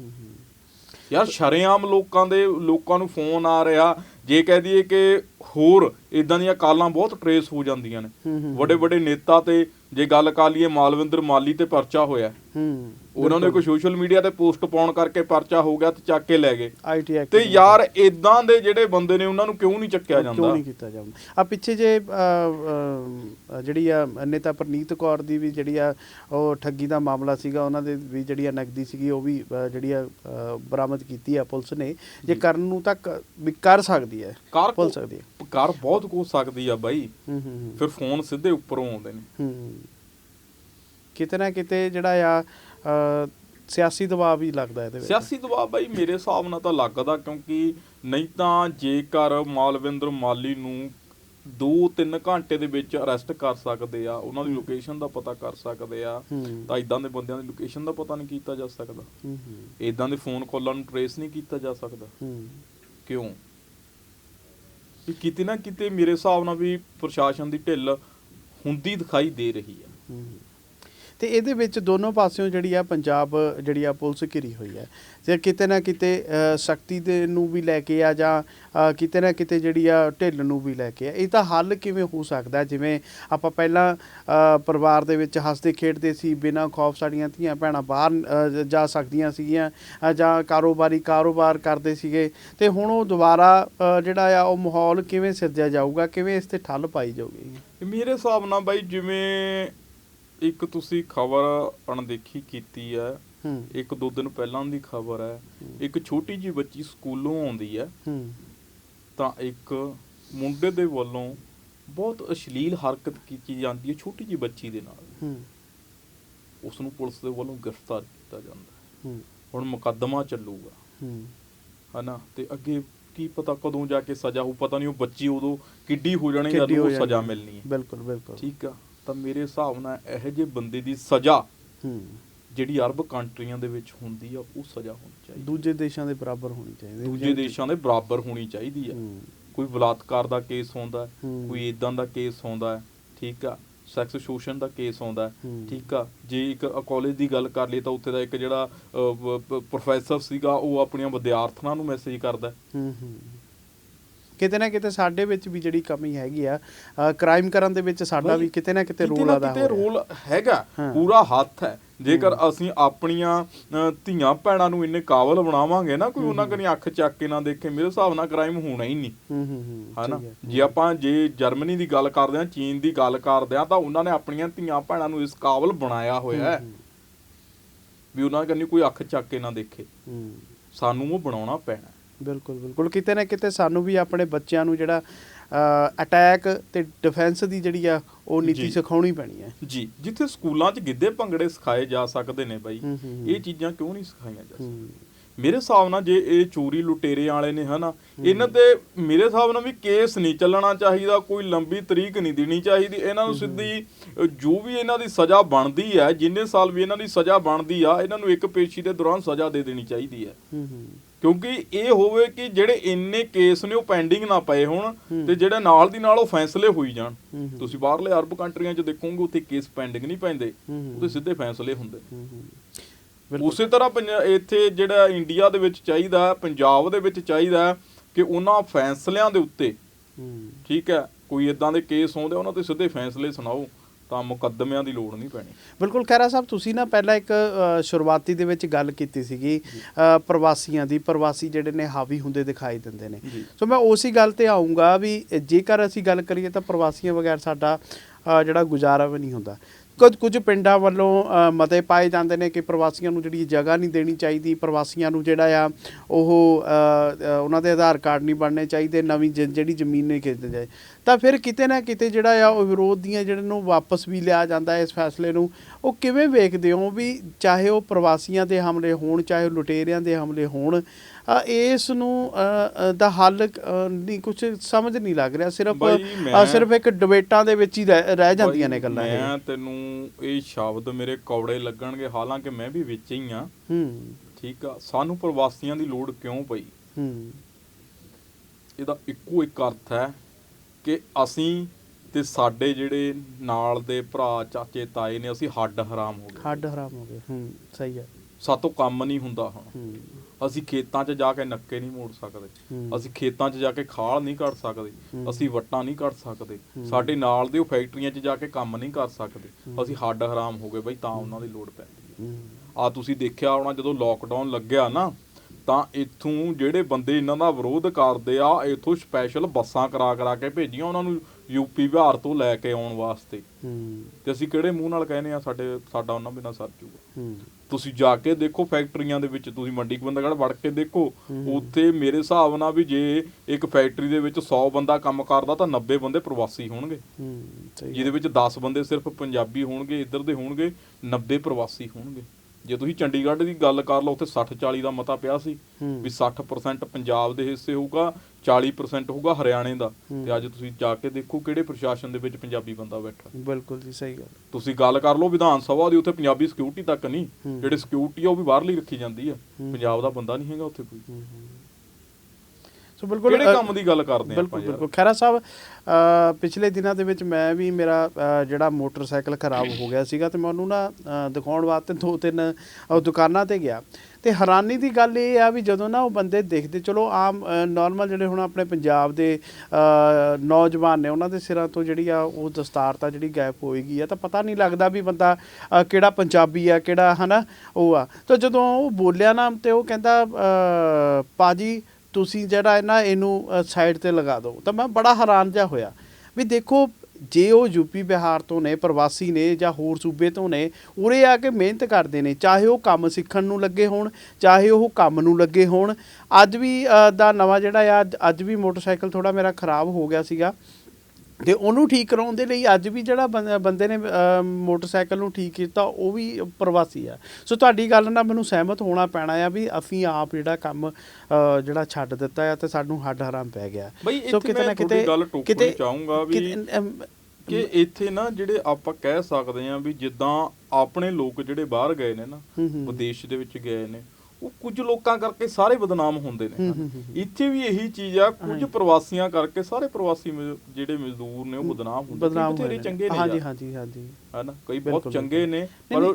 ਯਾਰ ਸ਼ਰੇਆਮ ਲੋਕਾਂ ਦੇ ਲੋਕਾਂ ਨੂੰ ਫੋਨ ਆ ਰਿਹਾ ਜੇ ਕਹਿ ਦਈਏ ਕਿ ਹੋਰ ਇਦਾਂ ਦੀਆਂ ਕਾਲਾਂ ਬਹੁਤ ਟਰੇਸ ਹੋ ਜਾਂਦੀਆਂ ਨੇ। ਵੱਡੇ ਵੱਡੇ ਨੇਤਾ ਤੇ ਜੇ ਗੱਲ ਕਰ ਲਈਏ ਮਾਲਵਿੰਦਰ ਮਾਲੀ ਤੇ ਪਰਚਾ ਹੋਇਆ। ਹੂੰ ਉਹਨਾਂ ਨੇ ਕੋਈ ਸੋਸ਼ਲ ਮੀਡੀਆ ਤੇ ਪੋਸਟ ਪਾਉਣ ਕਰਕੇ ਪਰਚਾ ਹੋ ਗਿਆ ਤੇ ਚੱਕ ਕੇ ਲੈ ਗਏ। ਤੇ ਯਾਰ ਇਦਾਂ ਦੇ ਜਿਹੜੇ ਬੰਦੇ ਨੇ ਉਹਨਾਂ ਨੂੰ ਕਿਉਂ ਨਹੀਂ ਚੱਕਿਆ ਕਿਉਂ ਜਾਂਦਾ? ਨਹੀਂ ਕੀਤਾ ਜਾਂਦਾ? ਆ ਪਿੱਛੇ ਜੇ ਜਿਹੜੀ ਆ ਨੇਤਾ ਪ੍ਰਨੀਤ ਕੌਰ ਦੀ ਵੀ ਜਿਹੜੀ ਆ ਉਹ ਠੱਗੀ ਦਾ ਮਾਮਲਾ ਸੀਗਾ ਉਹਨਾਂ ਦੇ ਵੀ ਜਿਹੜੀ ਆ ਨਕਦੀ ਸੀਗੀ ਉਹ ਵੀ ਜਿਹੜੀ ਆ ਬਰਾਮਦ ਕੀਤੀ ਆ ਪੁਲਿਸ ਨੇ। ਜੇ ਕਰਨ ਨੂੰ ਤੱਕ ਵੀ ਕਰ ਸਕਦੀ ਹੈ। ਕਾਰ ਪੁੱਲ ਸਕਦੀ ਹੈ। ਕਾਰ ਬਹੁਤ ਕੁਝ ਸਕਦੀ ਆ ਬਾਈ। ਹੂੰ ਹੂੰ ਫਿਰ ਫੋਨ ਸਿੱਧੇ ਉੱਪਰੋਂ ਆਉਂਦੇ ਨੇ। ਹੂੰ। ਕਿਤੇ ਨਾ ਕਿਤੇ ਜਿਹੜਾ ਆ ਸਿਆਸੀ ਦਬਾਅ ਵੀ ਲੱਗਦਾ ਇਹਦੇ ਵਿੱਚ। ਸਿਆਸੀ ਦਬਾਅ ਬਾਈ ਮੇਰੇ ਹਿਸਾਬ ਨਾਲ ਤਾਂ ਲੱਗਦਾ ਕਿਉਂਕਿ ਨਹੀਂ ਤਾਂ ਜੇਕਰ ਮਾਲਵਿੰਦਰ ਮਾਲੀ ਨੂੰ 2-3 ਘੰਟੇ ਦੇ ਵਿੱਚ ਅਰੈਸਟ ਕਰ ਸਕਦੇ ਆ ਉਹਨਾਂ ਦੀ ਲੋਕੇਸ਼ਨ ਦਾ ਪਤਾ ਕਰ ਸਕਦੇ ਆ ਤਾਂ ਇਦਾਂ ਦੇ ਬੰਦਿਆਂ ਦੀ ਲੋਕੇਸ਼ਨ ਦਾ ਪਤਾ ਨਹੀਂ ਕੀਤਾ ਜਾ ਸਕਦਾ। ਇਦਾਂ ਦੇ ਫੋਨ ਕਾਲਾਂ ਨੂੰ ਟਰੇਸ ਨਹੀਂ ਕੀਤਾ ਜਾ ਸਕਦਾ। ਕਿਉਂ? ਵੀ ਕਿਤੇ ਨਾ ਕਿਤੇ ਮੇਰੇ ਹਿਸਾਬ ਨਾਲ ਵੀ ਪ੍ਰਸ਼ਾਸਨ ਦੀ ਢਿੱਲ ਹੁੰਦੀ ਦਿਖਾਈ ਦੇ ਰਹੀ ਹੈ। ਤੇ ਇਹਦੇ ਵਿੱਚ ਦੋਨੋਂ ਪਾਸਿਓਂ ਜਿਹੜੀ ਆ ਪੰਜਾਬ ਜਿਹੜੀ ਆ ਪੁਲਿਸ ਘਿਰੀ ਹੋਈ ਹੈ। ਜੇ ਕਿਤੇ ਨਾ ਕਿਤੇ ਅ, ਸਖਤੀ ਦੇ ਨੂੰ ਵੀ ਲੈ ਕੇ ਆ ਜਾਂ ਕਿਤੇ ਨਾ ਕਿਤੇ ਜਿਹੜੀ ਆ ਢਿੱਲ ਨੂੰ ਵੀ ਲੈ ਕੇ ਆ। ਇਹ ਤਾਂ ਹੱਲ ਕਿਵੇਂ ਹੋ ਸਕਦਾ? ਜਿਵੇਂ ਆਪਾਂ ਪਹਿਲਾਂ ਪਰਿਵਾਰ ਦੇ ਵਿੱਚ ਹੱਸਦੇ ਖੇਡਦੇ ਸੀ ਬਿਨਾਂ ਖੌਫ ਸਾਡੀਆਂ ਧੀਆਂ ਭੈਣਾਂ ਬਾਹਰ ਜਾ ਸਕਦੀਆਂ ਸੀਗੀਆਂ ਜਾਂ ਕਾਰੋਬਾਰੀ ਕਾਰੋਬਾਰ ਕਰਦੇ ਸੀਗੇ। ਤੇ ਹੁਣ ਉਹ ਦੁਬਾਰਾ ਜਿਹੜਾ ਆ ਉਹ ਮਾਹੌਲ ਕਿਵੇਂ ਸਿਰਜਿਆ ਜਾਊਗਾ? ਕਿਵੇਂ ਇਸ ਤੇ ਠੱਲ ਪਾਈ ਜਾਊਗੀ? ਮੇਰੇ ਹਿਸਾਬ ਨਾਲ ਬਾਈ ਜਿਵੇਂ ਇੱਕ ਤੁਸੀਂ ਖਬਰ ਅਣਦੇਖੀ ਕੀਤੀ ਹੈ ਇੱਕ ਦੋ ਦਿਨ ਪਹਿਲਾਂ ਦੀ ਖਬਰ ਹੈ ਇੱਕ ਛੋਟੀ ਜੀ ਬੱਚੀ ਸਕੂਲੋਂ ਆਉਂਦੀ ਹੈ ਤਾਂ ਇੱਕ ਮੁੰਡੇ ਦੇ ਵੱਲੋਂ ਬਹੁਤ ਅਸ਼ਲੀਲ ਹਰਕਤ ਕੀਤੀ ਜਾਂਦੀ ਹੈ ਛੋਟੀ ਜੀ ਬੱਚੀ ਦੇ ਨਾਲ। ਉਸ ਨੂੰ ਪੁਲਿਸ ਦੇ ਵੱਲੋਂ ਗ੍ਰਿਫਤਾਰ ਕੀਤਾ ਜਾਂਦਾ ਹੈ। ਹੁਣ ਮੁਕੱਦਮਾ ਚੱਲੂਗਾ। ਹਨਾ? ਤੇ ਅੱਗੇ ਕੀ ਪਤਾ ਕਦੋਂ ਜਾ ਕੇ ਸਜ਼ਾ ਹੋ ਪਤਾ ਨਹੀਂ ਉਹ ਬੱਚੀ ਉਦੋਂ ਕਿੱਡੀ ਹੋ ਜਾਣੀ ਜਦ ਸਜ਼ਾ। ਮਿਲਣੀ ਹੈ। ਬਿਲਕੁਲ ਬਿਲਕੁਲ। ਠੀਕ ਆ? ਤਾਂ ਮੇਰੇ ਹਿਸਾਬ ਨਾਲ ਇਹੋ ਜਿਹੇ ਬੰਦੇ ਦੀ ਸਜ਼ਾ ਜਿਹੜੀ ਅਰਬ ਕੰਟਰੀਆਂ ਦੇ ਵਿੱਚ ਹੁੰਦੀ ਆ ਉਹ ਸਜ਼ਾ ਹੋਣੀ ਚਾਹੀਦੀ ਦੂਜੇ ਦੇਸ਼ਾਂ ਦੇ ਬਰਾਬਰ ਹੋਣੀ ਚਾਹੀਦੀ। ਦੂਜੇ ਦੇਸ਼ਾਂ ਦੇ ਬਰਾਬਰ ਹੋਣੀ ਚਾਹੀਦੀ ਹੂੰ ਕੋਈ ਬਲਾਤਕਾਰ ਦਾ ਕੇਸ ਹੁੰਦਾ। ਕੋਈ ਇਦਾਂ ਦਾ ਕੇਸ ਹੁੰਦਾ ਹੈ ਠੀਕ ਆ ਸੈਕਸ ਸ਼ੋਸ਼ਣ ਦਾ ਕੇਸ ਆਉਂਦਾ। ਠੀਕ ਆ ਜੇ ਇੱਕ ਕਾਲਜ ਦੀ ਗੱਲ ਕਰ ਲਈ ਤਾਂ ਉੱਥੇ ਦਾ ਇੱਕ ਜਿਹੜਾ ਪ੍ਰੋਫੈਸਰ ਸੀਗਾ ਉਹ ਆਪਣੀਆਂ ਵਿਦਿਆਰਥਣਾਂ ਨੂੰ ਮੈਸੇਜ ਕਰਦਾ ਹੈ। ਹੂੰ ਹੂੰ ਕਿਤੇ ਨਾ ਕਿਤੇ ਸਾਡੇ ਵਿੱਚ ਵੀ ਜਿਹੜੀ ਕਮੀ ਹੈਗੀ ਆ ਕ੍ਰਾਈਮ ਕਰਨ ਦੇ ਵਿੱਚ ਸਾਡਾ ਵੀ ਕਿਤੇ ਨਾ ਕਿਤੇ ਰੋਲ ਅਦਾ ਕਿਤੇ ਰੋਲ ਹੈਗਾ। ਪੂਰਾ ਹੱਥ ਹੈ। ਜੇਕਰ ਅਸੀਂ ਆਪਣੀਆਂ ਧੀਆਂ ਭੈਣਾਂ ਨੂੰ ਇੰਨੇ ਕਾਬਲ ਬਣਾਵਾਂਗੇ ਨਾ ਕੋਈ ਉਹਨਾਂ ਕਨੀ ਅੱਖ ਚੱਕ ਕੇ ਨਾ ਦੇਖੇ ਮੇਰੇ ਹਿਸਾਬ ਨਾਲ ਕ੍ਰਾਈਮ ਹੋਣਾ ਹੀ ਨਹੀਂ। ਹੂੰ ਹੂੰ ਹੂੰ। ਹਨਾ। ਜੇ ਆਪਾਂ ਜੇ ਜਰਮਨੀ ਦੀ ਗੱਲ ਕਰਦੇ ਹਾਂ ਚੀਨ ਦੀ ਗੱਲ ਕਰਦੇ ਹਾਂ ਤਾਂ ਉਹਨਾਂ ਨੇ ਆਪਣੀਆਂ ਧੀਆਂ ਭੈਣਾਂ ਨੂੰ ਇਸ ਕਾਬਲ ਬਣਾਇਆ ਹੋਇਆ ਹੈ। ਵੀ ਉਹਨਾਂ ਕਨੀ ਕੋਈ ਅੱਖ ਚੱਕ ਕੇ ਨਾ ਦੇਖੇ। ਸਾਨੂੰ ਉਹ ਬਣਾਉਣਾ ਪੈਣਾ। ਬਿਲਕੁਲ ਬਿਲਕੁਲ। ਕਿਤੇ ਨਾ ਕਿਤੇ ਸਾਨੂੰ ਵੀ ਆਪਣੇ ਬੱਚਿਆਂ ਨੂੰ ਜਿਹੜਾ ਅਟੈਕ ਤੇ ਡਿਫੈਂਸ ਦੀ ਜਿਹੜੀ ਆ ਉਹ ਨੀਤੀ। ਸਿਖਾਉਣੀ ਪੈਣੀ ਹੈ। ਜੀ ਜਿੱਥੇ ਸਕੂਲਾਂ 'ਚ ਗਿੱਧੇ ਭੰਗੜੇ ਸਿਖਾਏ ਜਾ ਸਕਦੇ ਨੇ ਬਾਈ। ਇਹ ਚੀਜ਼ਾਂ ਕਿਉਂ ਨਹੀਂ ਸਿਖਾਈਆਂ ਜਾ ਸਕਦੀਆਂ? ਮੇਰੇ ਹਿਸਾਬ ਨਾਲ ਜੇ ਇਹ ਚੋਰੀ ਲੁਟੇਰੇ ਵਾਲੇ ਨੇ ਹਨਾ ਇਹਨਾਂ ਤੇ ਮੇਰੇ ਹਿਸਾਬ ਨਾਲ ਵੀ ਕੇਸ ਨਹੀਂ ਚੱਲਣਾ ਚਾਹੀਦਾ ਕੋਈ ਲੰਬੀ ਤਰੀਕ ਨਹੀਂ ਦੇਣੀ ਚਾਹੀਦੀ। ਇਹਨਾਂ ਨੂੰ ਸਿੱਧੀ ਜੋ ਵੀ ਇਹਨਾਂ ਦੀ ਸਜ਼ਾ ਬਣਦੀ ਹੈ ਜਿੰਨੇ ਸਾਲ ਵੀ ਇਹਨਾਂ ਦੀ ਸਜ਼ਾ ਬਣਦੀ ਆ ਇਹਨਾਂ ਨੂੰ ਇੱਕ ਪੇਸ਼ੀ ਦੇ ਦੌਰਾਨ ਸਜ਼ਾ ਦੇ ਦੇਣੀ ਚਾਹੀਦੀ ਹੈ। ਹੂੰ ਹੂੰ। ਕਿਉਂਕਿ ਇਹ ਹੋਵੇ ਕਿ ਜਿਹੜੇ ਇੰਨੇ ਕੇਸ ਨੇ ਉਹ ਪੈਂਡਿੰਗ ਨਾ ਪਏ ਹੋਣ ਤੇ ਜਿਹੜੇ ਨਾਲ ਦੀ ਨਾਲ ਉਹ ਫੈਸਲੇ ਹੋਈ ਜਾਣ। ਤੁਸੀਂ ਬਾਹਰਲੇ ਅਰਬ ਕੰਟਰੀਆਂ 'ਚ ਦੇਖੋਗੇ ਉੱਥੇ ਕੇਸ ਪੈਂਡਿੰਗ ਨਹੀਂ ਪੈਂਦੇ। ਉੱਥੇ ਸਿੱਧੇ ਫੈਸਲੇ ਹੁੰਦੇ। ਉਸੇ ਤਰ੍ਹਾਂ ਇੱਥੇ ਜਿਹੜਾ ਇੰਡੀਆ ਦੇ ਵਿੱਚ ਚਾਹੀਦਾ ਪੰਜਾਬ ਦੇ ਵਿੱਚ ਚਾਹੀਦਾ ਕਿ ਉਹਨਾਂ ਫੈਸਲਿਆਂ ਦੇ ਉੱਤੇ ਠੀਕ ਹੈ ਕੋਈ ਇਦਾਂ ਦੇ ਕੇਸ ਆਉਂਦੇ ਉਹਨਾਂ ਤੇ ਸਿੱਧੇ ਫੈਸਲੇ ਸੁਣਾਓ। ਤਾਂ ਮੁਕੱਦਮਿਆਂ ਦੀ ਲੋੜ ਨਹੀਂ ਪੈਣੀ। ਬਿਲਕੁਲ ਖੈਰਾ ਸਾਹਿਬ ਤੁਸੀਂ ਨਾ ਪਹਿਲਾਂ ਇੱਕ ਸ਼ੁਰੂਆਤੀ ਦੇ ਵਿੱਚ ਗੱਲ ਕੀਤੀ ਸੀਗੀ ਪ੍ਰਵਾਸੀਆਂ ਦੀ ਪ੍ਰਵਾਸੀ ਜਿਹੜੇ ਨੇ ਹਾਵੀ ਹੁੰਦੇ ਦਿਖਾਈ ਦਿੰਦੇ ਨੇ। ਸੋ ਮੈਂ ਉਸੇ ਗੱਲ ਤੇ ਆਉਂਗਾ ਵੀ ਜੇਕਰ ਅਸੀਂ ਗੱਲ ਕਰੀਏ ਤਾਂ ਪ੍ਰਵਾਸੀਆਂ ਬਗੈਰ ਸਾਡਾ ਜਿਹੜਾ ਗੁਜ਼ਾਰਾ ਵੀ ਨਹੀਂ ਹੁੰਦਾ। ਕੁਝ ਕੁਝ ਪਿੰਡਾਂ ਵੱਲੋਂ ਮਤੇ ਪਾਏ ਜਾਂਦੇ ਨੇ ਕਿ ਪ੍ਰਵਾਸੀਆਂ ਨੂੰ ਜਿਹੜੀ ਜਗ੍ਹਾ ਨਹੀਂ ਦੇਣੀ ਚਾਹੀਦੀ, ਪ੍ਰਵਾਸੀਆਂ ਨੂੰ ਜਿਹੜਾ ਆ, ਉਹ ਉਹਨਾਂ ਦੇ ਆਧਾਰ ਕਾਰਡ ਨਹੀਂ ਬਣਨੇ ਚਾਹੀਦੇ, ਨਵੀਂ ਜਿਹੜੀ ਜ਼ਮੀਨ ਨਹੀਂ ਖਰੀਦੀ ਜਾਏ। ਤਾਂ ਫਿਰ ਕਿਤੇ ਨਾ ਕਿਤੇ ਜਿਹੜਾ ਆ, ਉਹ ਵਿਰੋਧ ਦੀਆਂ ਜਿਹੜੇ ਨੂੰ ਵਾਪਸ ਵੀ ਲਿਆ ਜਾਂਦਾ ਇਸ ਫੈਸਲੇ ਨੂੰ, ਉਹ ਕਿਵੇਂ ਵੇਖਦੇ ਹੋ ਵੀ ਚਾਹੇ ਉਹ ਪ੍ਰਵਾਸੀਆਂ ਦੇ ਹਮਲੇ ਹੋਣ, ਚਾਹੇ ਉਹ ਲੁਟੇਰਿਆਂ ਦੇ ਹਮਲੇ ਹੋਣ ਇਸ ਨੂੰ ਦਾ ਹੱਲ ਨਹੀਂ ਕੁਝ ਸਮਝ ਨਹੀਂ ਲੱਗ ਰਿਹਾ। ਸਿਰਫ ਸਿਰਫ ਇੱਕ ਡਿਬੇਟਾਂ ਦੇ ਵਿੱਚ ਹੀ ਰਹਿ ਜਾਂਦੀਆਂ ਨੇ ਗੱਲਾਂ ਇਹ। ਮੈਂ ਤੈਨੂੰ ਇਹ ਸ਼ਬਦ ਮੇਰੇ ਕੌੜੇ ਲੱਗਣਗੇ ਹਾਲਾਂਕਿ ਮੈਂ ਵੀ ਵਿੱਚ ਹੀ ਆ ਹੂੰ। ਠੀਕ ਆ ਸਾਨੂੰ ਪ੍ਰਵਾਸੀਆਂ ਦੀ ਲੋੜ ਕਿਉਂ ਪਈ? ਹੂੰ। ਇਹਦਾ ਇੱਕੋ ਇੱਕ ਅਰਥ ਹੈ ਕਿ ਅਸੀਂ ਤੇ ਸਾਡੇ ਜਿਹੜੇ ਨਾਲ ਦੇ ਭਰਾ ਚਾਚੇ ਤਾਏ ਨੇ ਅਸੀਂ ਹੱਡ ਹਰਾਮ ਹੋ ਗਏ। ਹੱਡ ਹਰਾਮ ਹੋ ਗਏ। ਹੂੰ ਸਹੀ ਹੈ। ਸਾਤੋਂ ਕੰਮ ਨਹੀਂ ਹੁੰਦਾ ਹੁਣ। ਹੂੰ। ਅਸੀਂ ਖੇਤਾਂ 'ਚ ਜਾ ਕੇ ਨੱਕੇ ਨਹੀਂ ਮੋੜ ਸਕਦੇ। ਅਸੀਂ ਖੇਤਾਂ 'ਚ ਜਾ ਕੇ ਖਾਲ ਨਹੀਂ ਕੱਢ ਸਕਦੇ। ਅਸੀਂ ਵੱਟਾਂ ਨਹੀਂ ਕੱਢ ਸਕਦੇ। ਸਾਡੇ ਨਾਲ ਦੇ ਉਹ ਫੈਕਟਰੀਆਂ 'ਚ ਜਾ ਕੇ ਕੰਮ ਨਹੀਂ ਕਰ ਸਕਦੇ। ਅਸੀਂ ਹੱਡ ਹਰਾਮ ਹੋ ਗਏ ਬਈ ਤਾਂ ਉਹਨਾਂ ਦੀ ਲੋੜ ਪੈਂਦੀ ਆ ਤੁਸੀਂ ਦੇਖਿਆ ਹੋਣਾ ਜਦੋਂ ਲੋਕਡਾਊਨ ਲੱਗਿਆ ਨਾ ਤਾਂ ਇੱਥੋਂ ਜਿਹੜੇ ਬੰਦੇ ਇਹਨਾਂ ਦਾ ਵਿਰੋਧ ਕਰਦੇ ਆ ਇੱਥੋਂ ਸਪੈਸ਼ਲ ਬੱਸਾਂ ਕਰਾ ਕਰਾ ਕੇ ਭੇਜੀਆਂ ਉਹਨਾਂ ਨੂੰ ਯੂਪੀ ਬਿਹਾਰ ਤੋਂ ਲੈ ਕੇ ਆਉਣ ਵਾਸਤੇ। ਤੇ ਅਸੀਂ ਕਿਹੜੇ ਮੂੰਹ ਨਾਲ ਕਹਿੰਦੇ ਆ ਸਾਡੇ ਸਾਡਾ ਉਹਨਾਂ ਬਿਨਾਂ ਸਰ ਜੂਗਾ। ਤੁਸੀਂ ਜਾ ਕੇ ਦੇਖੋ ਫੈਕਟਰੀਆਂ ਦੇ ਵਿੱਚ ਤੁਸੀਂ ਮੰਡੀ ਗੋਬਿੰਦਗੜ੍ਹ ਵੜ ਕੇ ਦੇਖੋ ਉੱਥੇ ਮੇਰੇ ਹਿਸਾਬ ਨਾਲ ਵੀ ਜੇ ਇੱਕ ਫੈਕਟਰੀ ਦੇ ਵਿੱਚ 100 ਬੰਦਾ ਕੰਮ ਕਰਦਾ ਤਾਂ 90 ਬੰਦੇ ਪ੍ਰਵਾਸੀ ਹੋਣਗੇ। ਜਿਹਦੇ ਵਿੱਚ 10 ਬੰਦੇ ਸਿਰਫ ਪੰਜਾਬੀ ਹੋਣਗੇ ਇੱਧਰ ਦੇ ਹੋਣਗੇ 90 ਪ੍ਰਵਾਸੀ ਹੋਣਗੇ। ਜੇ ਤੁਸੀਂ ਚੰਡੀਗੜ੍ਹ ਦੀ ਗੱਲ ਕਰ ਲਓ ਉੱਥੇ 60 40 ਦਾ ਮਤਾ ਪਿਆ ਸੀ। ਵੀ 60% ਪੰਜਾਬ ਦੇ ਹਿੱਸੇ ਹੋਊਗਾ 40% ਹੋਊਗਾ ਹਰਿਆਣੇ ਦਾ। ਤੇ ਅੱਜ ਤੁਸੀਂ ਜਾ ਕੇ ਦੇਖੋ ਕਿਹੜੇ ਪ੍ਰਸ਼ਾਸਨ ਦੇ ਵਿੱਚ ਪੰਜਾਬੀ ਬੰਦਾ ਬੈਠਾ। ਬਿਲਕੁਲ ਜੀ ਸਹੀ ਗੱਲ। ਤੁਸੀਂ ਗੱਲ ਕਰ ਲਓ ਵਿਧਾਨ ਸਭਾ ਦੀ ਉੱਥੇ ਪੰਜਾਬੀ ਸਿਕਿਉਰਿਟੀ ਤੱਕ ਨਹੀਂ। ਜਿਹੜੇ ਸਿਕਿਉਰਿਟੀ ਆ ਉਹ ਵੀ ਬਾਹਰਲੀ ਰੱਖੀ ਜਾਂਦੀ ਆ। ਪੰਜਾਬ ਦਾ ਬੰਦਾ ਨਹੀਂ ਹੈਗਾ ਉੱਥੇ ਕੋਈ। ਸੋ ਬਿਲਕੁਲ। ਕਿਹੜੇ ਕੰਮ ਦੀ ਗੱਲ ਕਰਦੇ ਆ ਬਿਲਕੁਲ ਬਿਲਕੁਲ। ਖੈਰਾ ਸਾਹਿਬ ਪਿਛਲੇ ਦਿਨਾਂ ਦੇ ਵਿੱਚ ਮੈਂ ਵੀ ਮੇਰਾ ਜਿਹੜਾ ਮੋਟਰਸਾਈਕਲ ਖਰਾਬ ਹੋ ਗਿਆ ਸੀਗਾ ਤੇ ਮੈਂ ਉਹਨੂੰ ਨਾ ਦਿਖਾਉਣ ਵਾਸਤੇ ਦੋ ਤਿੰਨ ਦੁਕਾਨਾਂ ਤੇ ਗਿਆ। ਤੇ ਹੈਰਾਨੀ ਦੀ ਗੱਲ ਇਹ ਆ ਵੀ ਜਦੋਂ ਨਾ ਉਹ ਬੰਦੇ ਦੇਖਦੇ ਚਲੋ ਆਮ ਨਾਰਮਲ ਜਿਹੜੇ ਹੁਣ ਆਪਣੇ ਪੰਜਾਬ ਦੇ ਨੌਜਵਾਨ ਨੇ ਉਹਨਾਂ ਦੇ ਸਿਰਾਂ ਤੋਂ ਜਿਹੜੀ ਆ ਉਹ ਦਸਤਾਰ ਤਾਂ ਜਿਹੜੀ ਗਾਇਬ ਹੋਏਗੀ ਆ ਤਾਂ ਪਤਾ ਨਹੀਂ ਲੱਗਦਾ ਵੀ ਬੰਦਾ ਕਿਹੜਾ ਪੰਜਾਬੀ ਆ ਕਿਹੜਾ ਹਨਾ ਉਹ ਆ। ਤਾਂ ਜਦੋਂ ਉਹ ਬੋਲਿਆ ਨਾ ਤੇ ਉਹ ਕਹਿੰਦਾ ਪਾਜੀ ਤੁਸੀਂ ਜਿਹੜਾ ਹੈ ਨਾ ਇਹਨੂੰ ਸਾਈਡ ਤੇ ਲਗਾ ਦਿਓ। ਤਾਂ ਮੈਂ ਬੜਾ ਹੈਰਾਨ ਜਿਹਾ ਹੋਇਆ ਵੀ ਦੇਖੋ, ਜੇ ਉਹ ਯੂਪੀ ਬਿਹਾਰ ਤੋਂ ਨੇ, ਪ੍ਰਵਾਸੀ ਨੇ ਜਾਂ ਹੋਰ ਸੂਬੇ ਤੋਂ ਨੇ, ਉਰੇ ਆ ਕੇ ਮਿਹਨਤ ਕਰਦੇ ਨੇ, ਚਾਹੇ ਉਹ ਕੰਮ ਸਿੱਖਣ ਨੂੰ ਲੱਗੇ ਹੋਣ, ਚਾਹੇ ਉਹ ਕੰਮ ਨੂੰ ਲੱਗੇ ਹੋਣ। ਅੱਜ ਵੀ ਦਾ ਨਵਾਂ ਜਿਹੜਾ ਆ, ਅੱਜ- ਅੱਜ ਵੀ ਮੋਟਰਸਾਈਕਲ ਥੋੜਾ ਮੇਰਾ ਖਰਾਬ ਹੋ ਗਿਆ ਸੀਗਾ। ਤੇ ਉਹਨੂੰ ਠੀਕ ਕਰਾਉਣ ਦੇ ਲਈ ਅੱਜ ਵੀ ਜਿਹੜਾ ਬੰਦ- ਨੇ ਮੋਟਰਸਾਈਕਲ ਨੂੰ ਠੀਕ ਕੀਤਾ ਉਹ ਵੀ ਪ੍ਰਵਾਸੀ ਆ ਸੋ ਤੁਹਾਡੀ ਗੱਲ ਨਾਲ ਮੈਨੂੰ ਸਹਿਮਤ ਹੋਣਾ ਪੈਣਾ ਆ ਵੀ ਅਸੀਂ ਆਪ ਜਿਹੜਾ ਕੰਮ ਜਿਹੜਾ ਛੱਡ ਦਿੱਤਾ ਆ ਤੇ ਸਾਨੂੰ ਹੱਡ ਹਰਾਮ ਪੈ ਗਿਆ ਸੋ ਕਿਤੇ ਨਾ ਕਿਤੇ ਕਿਤੇ ਚਾਹੂੰਗਾ ਵੀ ਕਿ ਇੱਥੇ ਨਾ ਜਿਹੜੇ ਆਪਾਂ ਕਹਿ ਸਕਦੇ ਆ ਵੀ ਜਿੱਦਾਂ ਆਪਣੇ ਲੋਕ ਜਿਹੜੇ ਬਾਹਰ ਗਏ ਨੇ ਨਾ। ਵਿਦੇਸ਼ ਦੇ ਵਿੱਚ ਗਏ ਨੇ ਉਹ ਕੁਝ ਲੋਕਾਂ ਕਰਕੇ ਸਾਰੇ ਬਦਨਾਮ ਹੁੰਦੇ ਨੇ। ਇੱਥੇ ਵੀ ਇਹੀ ਚੀਜ਼ ਆ ਕੁਝ ਪ੍ਰਵਾਸੀਆਂ ਕਰਕੇ ਸਾਰੇ ਪ੍ਰਵਾਸੀ ਜਿਹੜੇ ਮਜ਼ਦੂਰ ਨੇ ਉਹ ਬਦਨਾਮ ਹੁੰਦੇ ਨੇ। ਬਦਨਾਮ ਬਥੇਰੇ ਚੰਗੇ ਨੇ ਹਾਂਜੀ ਹਾਂਜੀ ਹਾਂਜੀ। ਹਨਾ? ਕਈ ਬਹੁਤ ਚੰਗੇ ਨੇ ਪਰ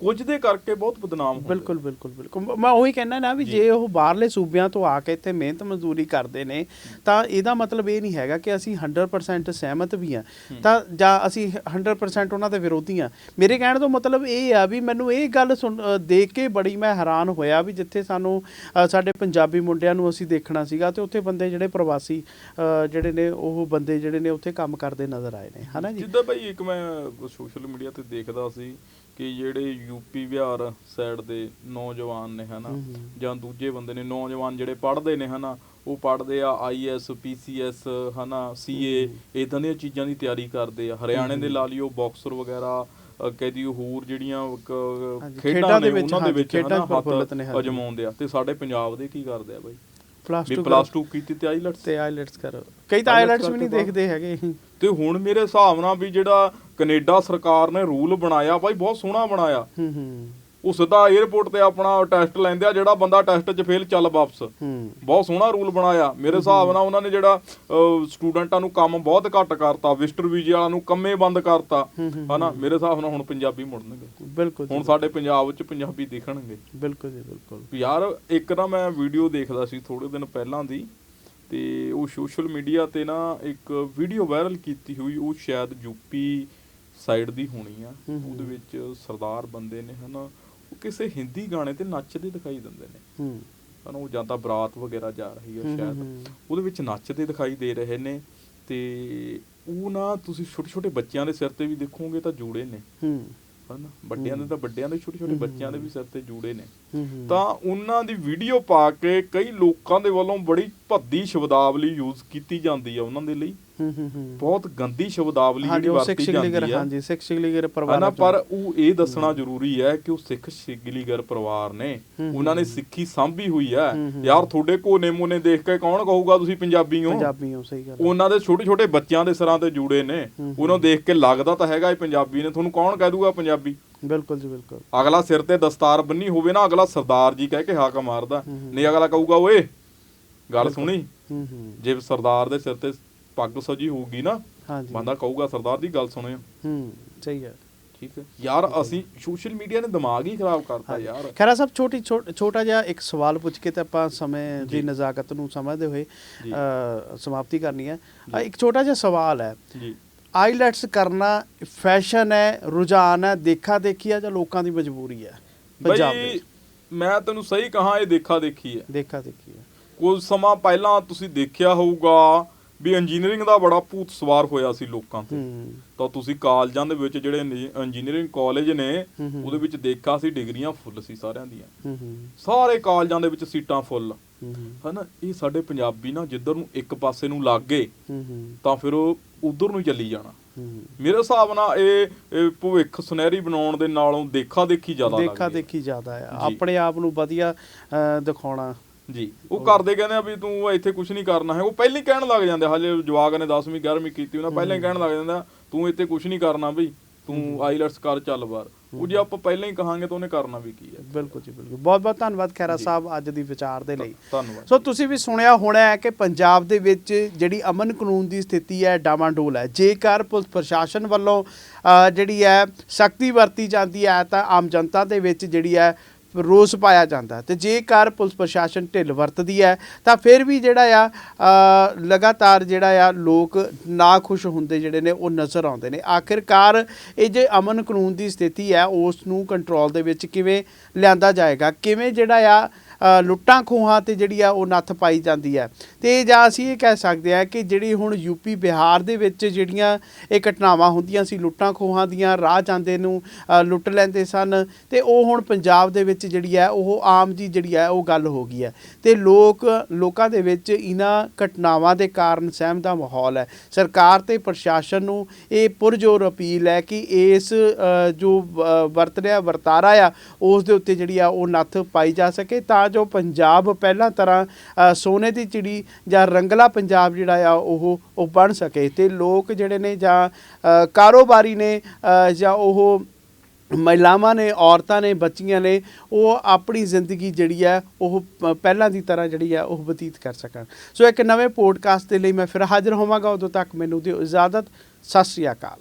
ਕੁਝ ਦੇ ਕਰਕੇ ਬਹੁਤ ਬਦਨਾਮ ਹੁੰਦੇ। ਬਿਲਕੁਲ ਬਿਲਕੁਲ ਬਿਲਕੁਲ। ਮੈਂ ਉਹੀ ਕਹਿੰਦਾ ਨਾ ਵੀ ਜੇ। ਉਹ ਬਾਹਰਲੇ ਸੂਬਿਆਂ ਤੋਂ ਆ ਕੇ ਇੱਥੇ ਮਿਹਨਤ ਮਜ਼ਦੂਰੀ ਕਰਦੇ ਨੇ ਤਾਂ ਇਹਦਾ ਮਤਲਬ ਇਹ ਨਹੀਂ ਹੈਗਾ ਕਿ ਅਸੀਂ 100% ਸਹਿਮਤ ਵੀ ਆ ਤਾਂ ਜਾਂ ਅਸੀਂ 100% ਉਹਨਾਂ ਦੇ ਵਿਰੋਧੀ ਆ ਮੇਰੇ ਕਹਿਣ ਤੋਂ ਮਤਲਬ ਇਹ ਆ ਵੀ ਮੈਨੂੰ ਇਹ ਗੱਲ ਦੇਖ ਕੇ ਬੜੀ ਮੈਂ ਹੈਰਾਨ ਹੋਇਆ ਵੀ ਜਿੱਥੇ ਸਾਨੂੰ ਸਾਡੇ ਪੰਜਾਬੀ ਮੁੰਡਿਆਂ ਨੂੰ ਅਸੀਂ ਦੇਖਣਾ ਸੀਗਾ ਤੇ ਉੱਥੇ ਬੰਦੇ ਜਿਹੜੇ ਪ੍ਰਵਾਸੀ ਜਿਹੜੇ ਨੇ ਉਹ ਬੰਦੇ ਜਿਹੜੇ ਨੇ ਉੱਥੇ ਕੰਮ ਕਰਦੇ ਨਜ਼ਰ ਆਏ ਨੇ। ਹਨਾ ਜੀ? ਜਿੱਦਾਂ ਭਾਈ ਇੱਕ ਮੈਂ ਸੋਸ਼ਲ ਮੀਡੀਆ ਤੇ ਦੇਖਦਾ ਸੀ ਕਿ ਜਿਹੜੇ ਯੂਪੀ ਬਿਹਾਰ ਸਾਈਡ ਦੇ ਨੌਜਵਾਨ ਨੇ ਹਨਾ। ਜਾਂ ਦੂਜੇ ਬੰਦੇ ਨੇ ਨੌਜਵਾਨ ਜਿਹੜੇ ਪੜ੍ਹਦੇ ਨੇ ਹਨਾ? ਉਹ ਪੜ੍ਹਦੇ ਆ ਆਈਐਸ ਪੀਸੀਐਸ ਹਨਾ? ਸੀਏ ਇਦਾਂ ਦੀਆਂ ਚੀਜ਼ਾਂ ਦੀ ਤਿਆਰੀ ਕਰਦੇ ਆ। ਹਰਿਆਣੇ ਦੇ ਲਾ ਲਿਓ ਬਾਕਸਰ ਵਗੈਰਾ ਅ, ਕਹਿ ਦਿਓ ਹੋਰ ਜਿਹੜੀਆਂ ਖੇਡਾਂ ਨੇ ਦੇ ਵਿੱਚ, ਉਹਨਾਂ ਦੇ ਵਿੱਚ ਖੇਡਾਂ ਹਨਾ ਪ੍ਰਫੁੱਲਤ ਨੇ, ਹੱਥ। ਅਜਮਾਉਂਦੇ ਆ। ਤੇ ਸਾਡੇ ਪੰਜਾਬ ਦੇ ਕੀ ਕਰਦੇ ਆ ਬਾਈ? ਪਲੱਸ ਵੀ 2 ਪਲੱਸ 2 ਕੀਤੀ ਤੇ ਆਈਲਟਸ ਤੇ ਆਈਲੈਟਸ ਕਰੋ ਕਈ ਤਾਂ ਆਈਲੈਟਸ ਵੀ ਨਹੀਂ ਦੇਖਦੇ ਹੈਗੇ। ਤੇ ਹੁਣ ਮੇਰੇ ਹਿਸਾਬ ਨਾਲ ਵੀ ਜਿਹੜਾ ਕੈਨੇਡਾ ਸਰਕਾਰ ਨੇ ਰੂਲ ਬਣਾਇਆ ਬਾਈ ਬਹੁਤ ਸੋਹਣਾ ਬਣਾਇਆ। ਹੂੰ ਹੂੰ। ਉਹ ਸਿੱਧਾ 에어ਪੋਰਟ ਤੇ ਆਪਣਾ ਟੈਸਟ ਲੈਂਦੇ ਆ ਜਿਹੜਾ ਬੰਦਾ ਟੈਸਟ 'ਚ ਫੇਲ ਚੱਲ ਵਾਪਸ। ਹੂੰ। ਬਹੁਤ ਸੋਹਣਾ ਰੂਲ ਬਣਾਇਆ। ਮੇਰੇ ਹਿਸਾਬ ਨਾਲ ਉਹਨਾਂ ਨੇ ਜਿਹੜਾ ਸਟੂਡੈਂਟਾਂ ਨੂੰ ਕੰਮ ਬਹੁਤ ਘੱਟ ਕਰਤਾ ਵਿਜ਼ਟਰ ਵੀਜ਼ੇ ਵਾਲਿਆਂ ਨੂੰ ਕੰਮੇ ਬੰਦ ਕਰਤਾ। ਹਨਾ? ਮੇਰੇ ਹਿਸਾਬ ਨਾਲ ਹੁਣ ਪੰਜਾਬੀ ਮੁੜਨਗੇ। ਬਿਲਕੁਲ ਹੁਣ ਸਾਡੇ ਪੰਜਾਬ 'ਚ ਪੰਜਾਬੀ ਦਿਖਣਗੇ। ਬਿਲਕੁਲ ਜੀ ਬਿਲਕੁਲ। ਯਾਰ ਇੱਕ ਨਾ ਮੈਂ ਵੀਡੀਓ ਦੇਖਦਾ ਸੀ ਥੋੜੇ ਦਿਨ ਪਹਿਲਾਂ ਦੀ ਤੇ ਉਹ ਸੋਸ਼ਲ ਮੀਡੀਆ ਤੇ ਨਾ ਇੱਕ ਵੀਡੀਓ ਵਾਇਰਲ ਕੀਤੀ ਹੋਈ ਉਹ ਸ਼ਾਇਦ ਯੂਪੀ ਸਾਈਡ ਦੀ ਹੋਣੀ ਆ। ਉਹਦੇ ਵਿੱਚ ਸਰਦਾਰ ਬੰਦੇ ਨੇ ਹਨਾ ਉਹ ਕਿਸੇ ਹਿੰਦੀ ਗਾਣੇ ਤੇ ਨੱਚਦੇ ਦਿਖਾਈ ਦਿੰਦੇ ਨੇ। ਹੂੰ। ਹਨਾ ਉਹ ਜਾਂ ਤਾਂ ਬਰਾਤ ਵਗੈਰਾ ਜਾ ਰਹੀ ਹੂੰ, ਸ਼ਾਇਦ। ਉਹਦੇ ਵਿੱਚ ਨੱਚਦੇ ਦਿਖਾਈ ਦੇ ਰਹੇ ਨੇ ਤੇ ਉਹ ਨਾ ਤੁਸੀਂ ਛੋਟੇ ਛੋਟੇ ਬੱਚਿਆਂ ਦੇ ਸਿਰ ਤੇ ਵੀ ਦੇਖੋਗੇ ਤਾਂ ਜੂੜੇ ਨੇ। ਹੂੰ। ਹਨਾ ਵੱਡਿਆਂ ਦੇ ਤਾਂ ਵੱਡਿਆਂ ਦੇ ਛੋਟੇ ਛੋਟੇ ਬੱਚਿਆਂ ਦੇ ਵੀ ਸਿਰ ਤੇ ਜੂੜੇ ਨੇ। ਤਾਂ ਉਹਨਾਂ ਦੀ ਵੀਡੀਓ ਪਾ ਕੇ ਕਈ ਲੋਕਾਂ ਦੇ ਵੱਲੋਂ ਬੜੀ ਭੱਦੀ ਸ਼ਬਦਾਵਲੀ ਯੂਜ਼ ਕੀਤੀ ਜਾਂਦੀ ਆ ਉਹਨਾਂ ਦੇ ਲਈ। ਬਹੁਤ ਗੰਦੀ ਸ਼ਬਦਾਵਲੀ ਜਿਹੜੀ ਵਰਤੀ ਜਾਂਦੀ ਆ ਹਾਂਜੀ ਸਿੱਖ ਸ਼ਿਗਲੀਗਰ ਪਰਿਵਾਰ ਹਨਾ ਪਰ ਉਹ ਇਹ ਦੱਸਣਾ ਜ਼ਰੂਰੀ ਹੈ ਕਿ ਉਹ ਸਿੱਖ ਸ਼ਿਗਲੀਗਰ ਪਰਿਵਾਰ ਨੇ। ਹੂੰ, ਉਹਨਾਂ ਨੇ ਸਿੱਖੀ ਸਾਂਭੀ ਹੋਈ ਹੈ। ਹੂੰ, ਹੂੰ। ਯਾਰ ਤੁਹਾਡੇ ਕੋਨੇ ਮੋਨੇ ਦੇਖ ਕੇ ਕੌਣ ਕਹੂਗਾ ਤੁਸੀਂ ਪੰਜਾਬੀ ਹੋ ਪੰਜਾਬੀ ਹੋ ਸਹੀ ਗੱਲ ਹੈ। ਉਹਨਾਂ ਦੇ ਛੋਟੇ ਛੋਟੇ ਬੱਚਿਆਂ ਦੇ ਸਿਰਾਂ ਤੇ ਜੂੜੇ ਨੇ। ਹੂੰ, ਹੂੰ। ਉਹਨਾਂ ਨੂੰ ਦੇਖ ਕੇ ਲੱਗਦਾ ਤਾਂ ਹੈਗਾ ਇਹ ਪੰਜਾਬੀ ਨੇ। ਤੁਹਾਨੂੰ ਕੌਣ ਕਹਿ ਦੂਗਾ ਪੰਜਾਬੀ? ਬਿਲਕੁਲ ਜੀ ਬਿਲਕੁਲ। ਅਗਲਾ ਸਿਰ ਤੇ ਦਸਤਾਰ ਬੰਨੀ ਹੋਵੇ ਨਾ ਅਗਲਾ ਸਰਦਾਰ ਜੀ ਕਹਿ ਕੇ ਹਾਕ ਮਾਰਦਾ। ਹੂੰ, ਹੂੰ। ਨਹੀਂ ਅਗਲਾ ਕਹੂਗਾ ਓਏ ਗੱਲ ਸੁਣੀ। ਹੂੰ ਹੂੰ। ਜੇ ਸਰਦਾਰ ਦੇ ਸਿਰ ਤੇ ਪੱਗ ਸਜੀ ਹੋਊਗੀ ਨਾ ਹਾਂਜੀ। ਬੰਦਾ ਕਹੂਗਾ ਸਰਦਾਰ ਦੀ ਗੱਲ ਸੁਣਿਓ। ਹੂੰ ਸਹੀ ਹੈ ਠੀਕ ਹੈ। ਯਾਰ ਅਸੀਂ ਸੋਸ਼ਲ ਮੀਡੀਆ ਨੇ ਦਿਮਾਗ ਹੀ ਖਰਾਬ ਕਰਤਾ ਯਾਰ। ਖੈਰਾ ਸਾਹਿਬ ਛੋਟੀ ਛੋਟ- ਜਿਹਾ ਇੱਕ ਸਵਾਲ ਪੁੱਛ ਕੇ ਤੇ ਆਪਾਂ ਸਮੇਂ ਦੀ ਜੀ। ਨਜ਼ਾਕਤ ਨੂੰ ਸਮਝਦੇ ਹੋਏ ਜੀ। ਸਮਾਪਤੀ ਕਰਨੀ ਹੈ। ਇੱਕ ਛੋਟਾ ਜਿਹਾ ਸਵਾਲ ਹੈ। ਜੀ। ਆਈਲੈਟਸ ਕਰਨਾ ਫੈਸ਼ਨ ਹੈ ਰੁਝਾਨ ਹੈ ਦੇਖਾ ਦੇਖੀ ਹੈ ਜਾਂ ਲੋਕਾਂ ਦੀ ਮਜਬੂਰੀ ਹੈ? ਪੰਜਾਬ ਦੇ? ਮੈਂ ਤੈਨੂੰ ਸਹੀ ਕਹਾਂ ਇਹ ਦੇਖਾ ਦੇਖੀ ਹੈ। ਦੇਖਾ ਦੇਖੀ ਹੈ। ਕੁਝ ਸਮਾਂ ਪਹਿਲਾਂ ਤੁਸੀਂ ਦੇਖਿਆ ਹੋਊਗਾ ਵੀ ਇੰਜੀਨੀਅਰਿੰਗ ਦਾ ਬੜਾ ਭੂਤ ਸਵਾਰ ਹੋਇਆ ਸੀ ਲੋਕਾਂ ਤੇ। ਤਾਂ ਤੁਸੀਂ ਕਾਲਜਾਂ ਦੇ ਵਿੱਚ ਜਿਹੜੇ ਇੰਜੀਨੀਅਰਿੰਗ ਕਾਲਜ ਨੇ। ਉਹਦੇ ਵਿੱਚ ਦੇਖਾ ਸੀ ਡਿਗਰੀਆਂ ਫੁੱਲ ਸੀ ਸਾਰਿਆਂ ਦੀਆਂ। ਸਾਰੇ ਕਾਲਜਾਂ ਦੇ ਵਿੱਚ ਸੀਟਾਂ ਫੁੱਲ। ਹਨਾ ਇਹ ਸਾਡੇ ਪੰਜਾਬੀ ਨਾ ਜਿੱਧਰ ਨੂੰ ਇੱਕ ਪਾਸੇ ਨੂੰ ਲੱਗ ਗਏ ਤਾਂ ਫਿਰ ਉਹ ਉਧਰ ਨੂੰ ਚੱਲੀ ਜਾਣਾ। ਮੇਰੇ ਹਿਸਾਬ ਨਾਲ ਇਹ ਭਵਿੱਖ ਸੁਨਹਿਰੀ ਬਣਾਉਣ ਦੇ ਨਾਲੋਂ ਦੇਖਾ ਦੇਖੀ ਜ਼ਿਆਦਾ ਦੇਖਾ ਲੱਗਦੀ ਹੈ। ਦੇਖੀ ਜ਼ਿਆਦਾ ਜੀ। ਆਪਣੇ ਆਪ ਨੂੰ ਵਧੀਆ ਦਿਖਾਉਣਾ। ਜੀ। ਉਹ ਕਰਦੇ ਕਹਿੰਦੇ ਆ ਵੀ ਤੂੰ ਇੱਥੇ ਕੁਝ ਨਹੀਂ ਕਰਨਾ ਹੈ ਉਹ ਪਹਿਲਾਂ ਹੀ ਕਹਿਣ ਲੱਗ ਜਾਂਦੇ ਹਲੇ ਜਵਾਕ ਨੇ 10ਵੀਂ 11ਵੀਂ ਕੀਤੀ ਉਹਨਾਂ ਪਹਿਲਾਂ ਹੀ ਕਹਿਣ ਲੱਗ ਜਾਂਦਾ ਤੂੰ ਇੱਥੇ ਕੁਝ ਨਹੀਂ ਕਰਨਾ ਬਈ ਤੂੰ ਆਈਲੈਟਸ ਕਰ ਚੱਲ ਬਾਹਰ। ਉਹ ਜੇ ਆਪਾਂ ਪਹਿਲਾਂ ਹੀ ਕਹਾਂਗੇ ਤਾਂ ਉਹਨੇ ਕਰਨਾ ਵੀ ਕੀ ਹੈ। ਬਿਲਕੁਲ ਜੀ ਬਿਲਕੁਲ। ਬਹੁਤ ਬਹੁਤ ਧੰਨਵਾਦ ਖੈਰਾ ਸਾਹਿਬ ਅੱਜ ਦੀ ਵਿਚਾਰ ਦੇ ਲਈ। ਧੰਨਵਾਦ। ਸੋ ਤੁਸੀਂ ਵੀ ਸੁਣਿਆ ਹੋਣਾ ਹੈ ਕਿ ਪੰਜਾਬ ਦੇ ਵਿੱਚ ਜਿਹੜੀ ਅਮਨ ਕਾਨੂੰਨ ਦੀ ਸਥਿਤੀ ਹੈ ਡਾਵਾਂਡੋਲ ਹੈ। ਜੇਕਰ ਪੁਲਿਸ ਪ੍ਰਸ਼ਾਸਨ ਵੱਲੋਂ ਜਿਹੜੀ ਹੈ ਸਖਤੀ ਵਰਤੀ ਜਾਂਦੀ ਹੈ ਤਾਂ ਆਮ ਜਨਤਾ ਦੇ ਵਿੱਚ ਜਿਹੜੀ ਹੈ ਰੋਸ ਪਾਇਆ ਜਾਂਦਾ। ਹੈ ਤੇ ਜੇਕਰ ਪੁਲਿਸ ਪ੍ਰਸ਼ਾਸਨ ਢਿੱਲ ਵਰਤਦੀ ਹੈ, ਤਾਂ ਫਿਰ ਵੀ ਜਿਹੜਾ ਆ ਲਗਾਤਾਰ ਜਿਹੜਾ ਆ, ਲੋਕ ਨਾ ਖੁਸ਼ ਹੁੰਦੇ ਜਿਹੜੇ ਨੇ, ਉਹ ਨਜ਼ਰ ਆਉਂਦੇ ਨੇ। ਆਖਿਰਕਾਰ ਇਹ ਜੇ ਅਮਨ ਕਾਨੂੰਨ ਦੀ ਸਥਿਤੀ ਹੈ, ਉਸ ਨੂੰ ਕੰਟਰੋਲ ਦੇ ਵਿੱਚ ਕਿਵੇਂ ਲਿਆਂਦਾ ਜਾਏਗਾ? ਕਿਵੇਂ ਜਿਹੜਾ ਆ ਲੁੱਟਾਂ ਖੋਹਾਂ ਤੇ ਜਿਹੜੀ ਆ ਉਹ ਨੱਥ ਪਾਈ ਜਾਂਦੀ ਹੈ। ਤੇ ਜਾਂ ਅਸੀਂ ਇਹ ਕਹਿ ਸਕਦੇ ਹਾਂ ਕਿ ਜਿਹੜੀ ਹੁਣ ਯੂਪੀ ਬਿਹਾਰ ਦੇ ਵਿੱਚ ਜਿਹੜੀਆਂ ਇਹ ਘਟਨਾਵਾਂ ਹੁੰਦੀਆਂ ਸੀ, ਲੁੱਟਾਂ ਖੋਹਾਂ ਦੀਆਂ, ਰਾਹ ਜਾਂਦੇ ਨੂੰ ਲੁੱਟ ਲੈਂਦੇ ਸਨ ਤੇ ਉਹ ਹੁਣ ਪੰਜਾਬ ਦੇ ਵਿੱਚ ਜਿਹੜੀ ਹੈ ਉਹ ਆਮ ਜੀ ਜਿਹੜੀ ਹੈ ਉਹ ਗੱਲ ਹੋ ਗਈ ਹੈ। ਤੇ ਲੋਕ, ਲੋਕਾਂ ਦੇ ਵਿੱਚ ਇਹਨਾਂ ਘਟਨਾਵਾਂ ਦੇ ਕਾਰਨ ਸਹਿਮ ਦਾ ਮਾਹੌਲ ਹੈ। ਸਰਕਾਰ ਤੇ ਪ੍ਰਸ਼ਾਸਨ ਨੂੰ ਇਹ ਪੁਰਜੋਰ ਅਪੀਲ ਹੈ ਕਿ ਇਸ ਜੋ ਵਰਤ ਰਿਹਾ, ਵਰਤਾਰਾ ਆ, ਉਸ ਦੇ ਉੱਤੇ ਜਿਹੜੀ ਆ ਉਹ ਨੱਥ ਪਾਈ ਜਾ ਸਕੇ ਤਾਂ ਜੋ ਪੰਜਾਬ ਪਹਿਲਾਂ ਤਰ੍ਹਾਂ ਸੋਨੇ ਦੀ ਚਿੜੀ ਜਾਂ ਰੰਗਲਾ ਪੰਜਾਬ ਜਿਹੜਾ ਆ, ਉਹ ਉਹ ਬਣ ਸਕੇ ਤੇ ਲੋਕ ਜਿਹੜੇ ਨੇ ਜਾਂ ਕਾਰੋਬਾਰੀ ਨੇ ਜਾਂ ਉਹ ਮਹਿਲਾਵਾਂ ਨੇ, ਔਰਤਾਂ ਨੇ, ਬੱਚੀਆਂ ਨੇ, ਉਹ ਆਪਣੀ ਜ਼ਿੰਦਗੀ ਜਿਹੜੀ ਹੈ ਉਹ ਪਹਿਲਾਂ ਦੀ ਤਰ੍ਹਾਂ ਜਿਹੜੀ ਹੈ ਉਹ ਬਤੀਤ ਕਰ ਸਕਣ। ਸੋ ਇੱਕ ਨਵੇਂ ਪੋਡਕਾਸਟ ਦੇ ਲਈ ਮੈਂ ਫਿਰ ਹਾਜ਼ਰ ਹੋਵਾਂਗਾ, ਉਦੋਂ ਤੱਕ ਮੈਨੂੰ ਦਿਓ ਇਜਾਜ਼ਤ। ਸਤਿ ਸ਼੍ਰੀ ਅਕਾਲ।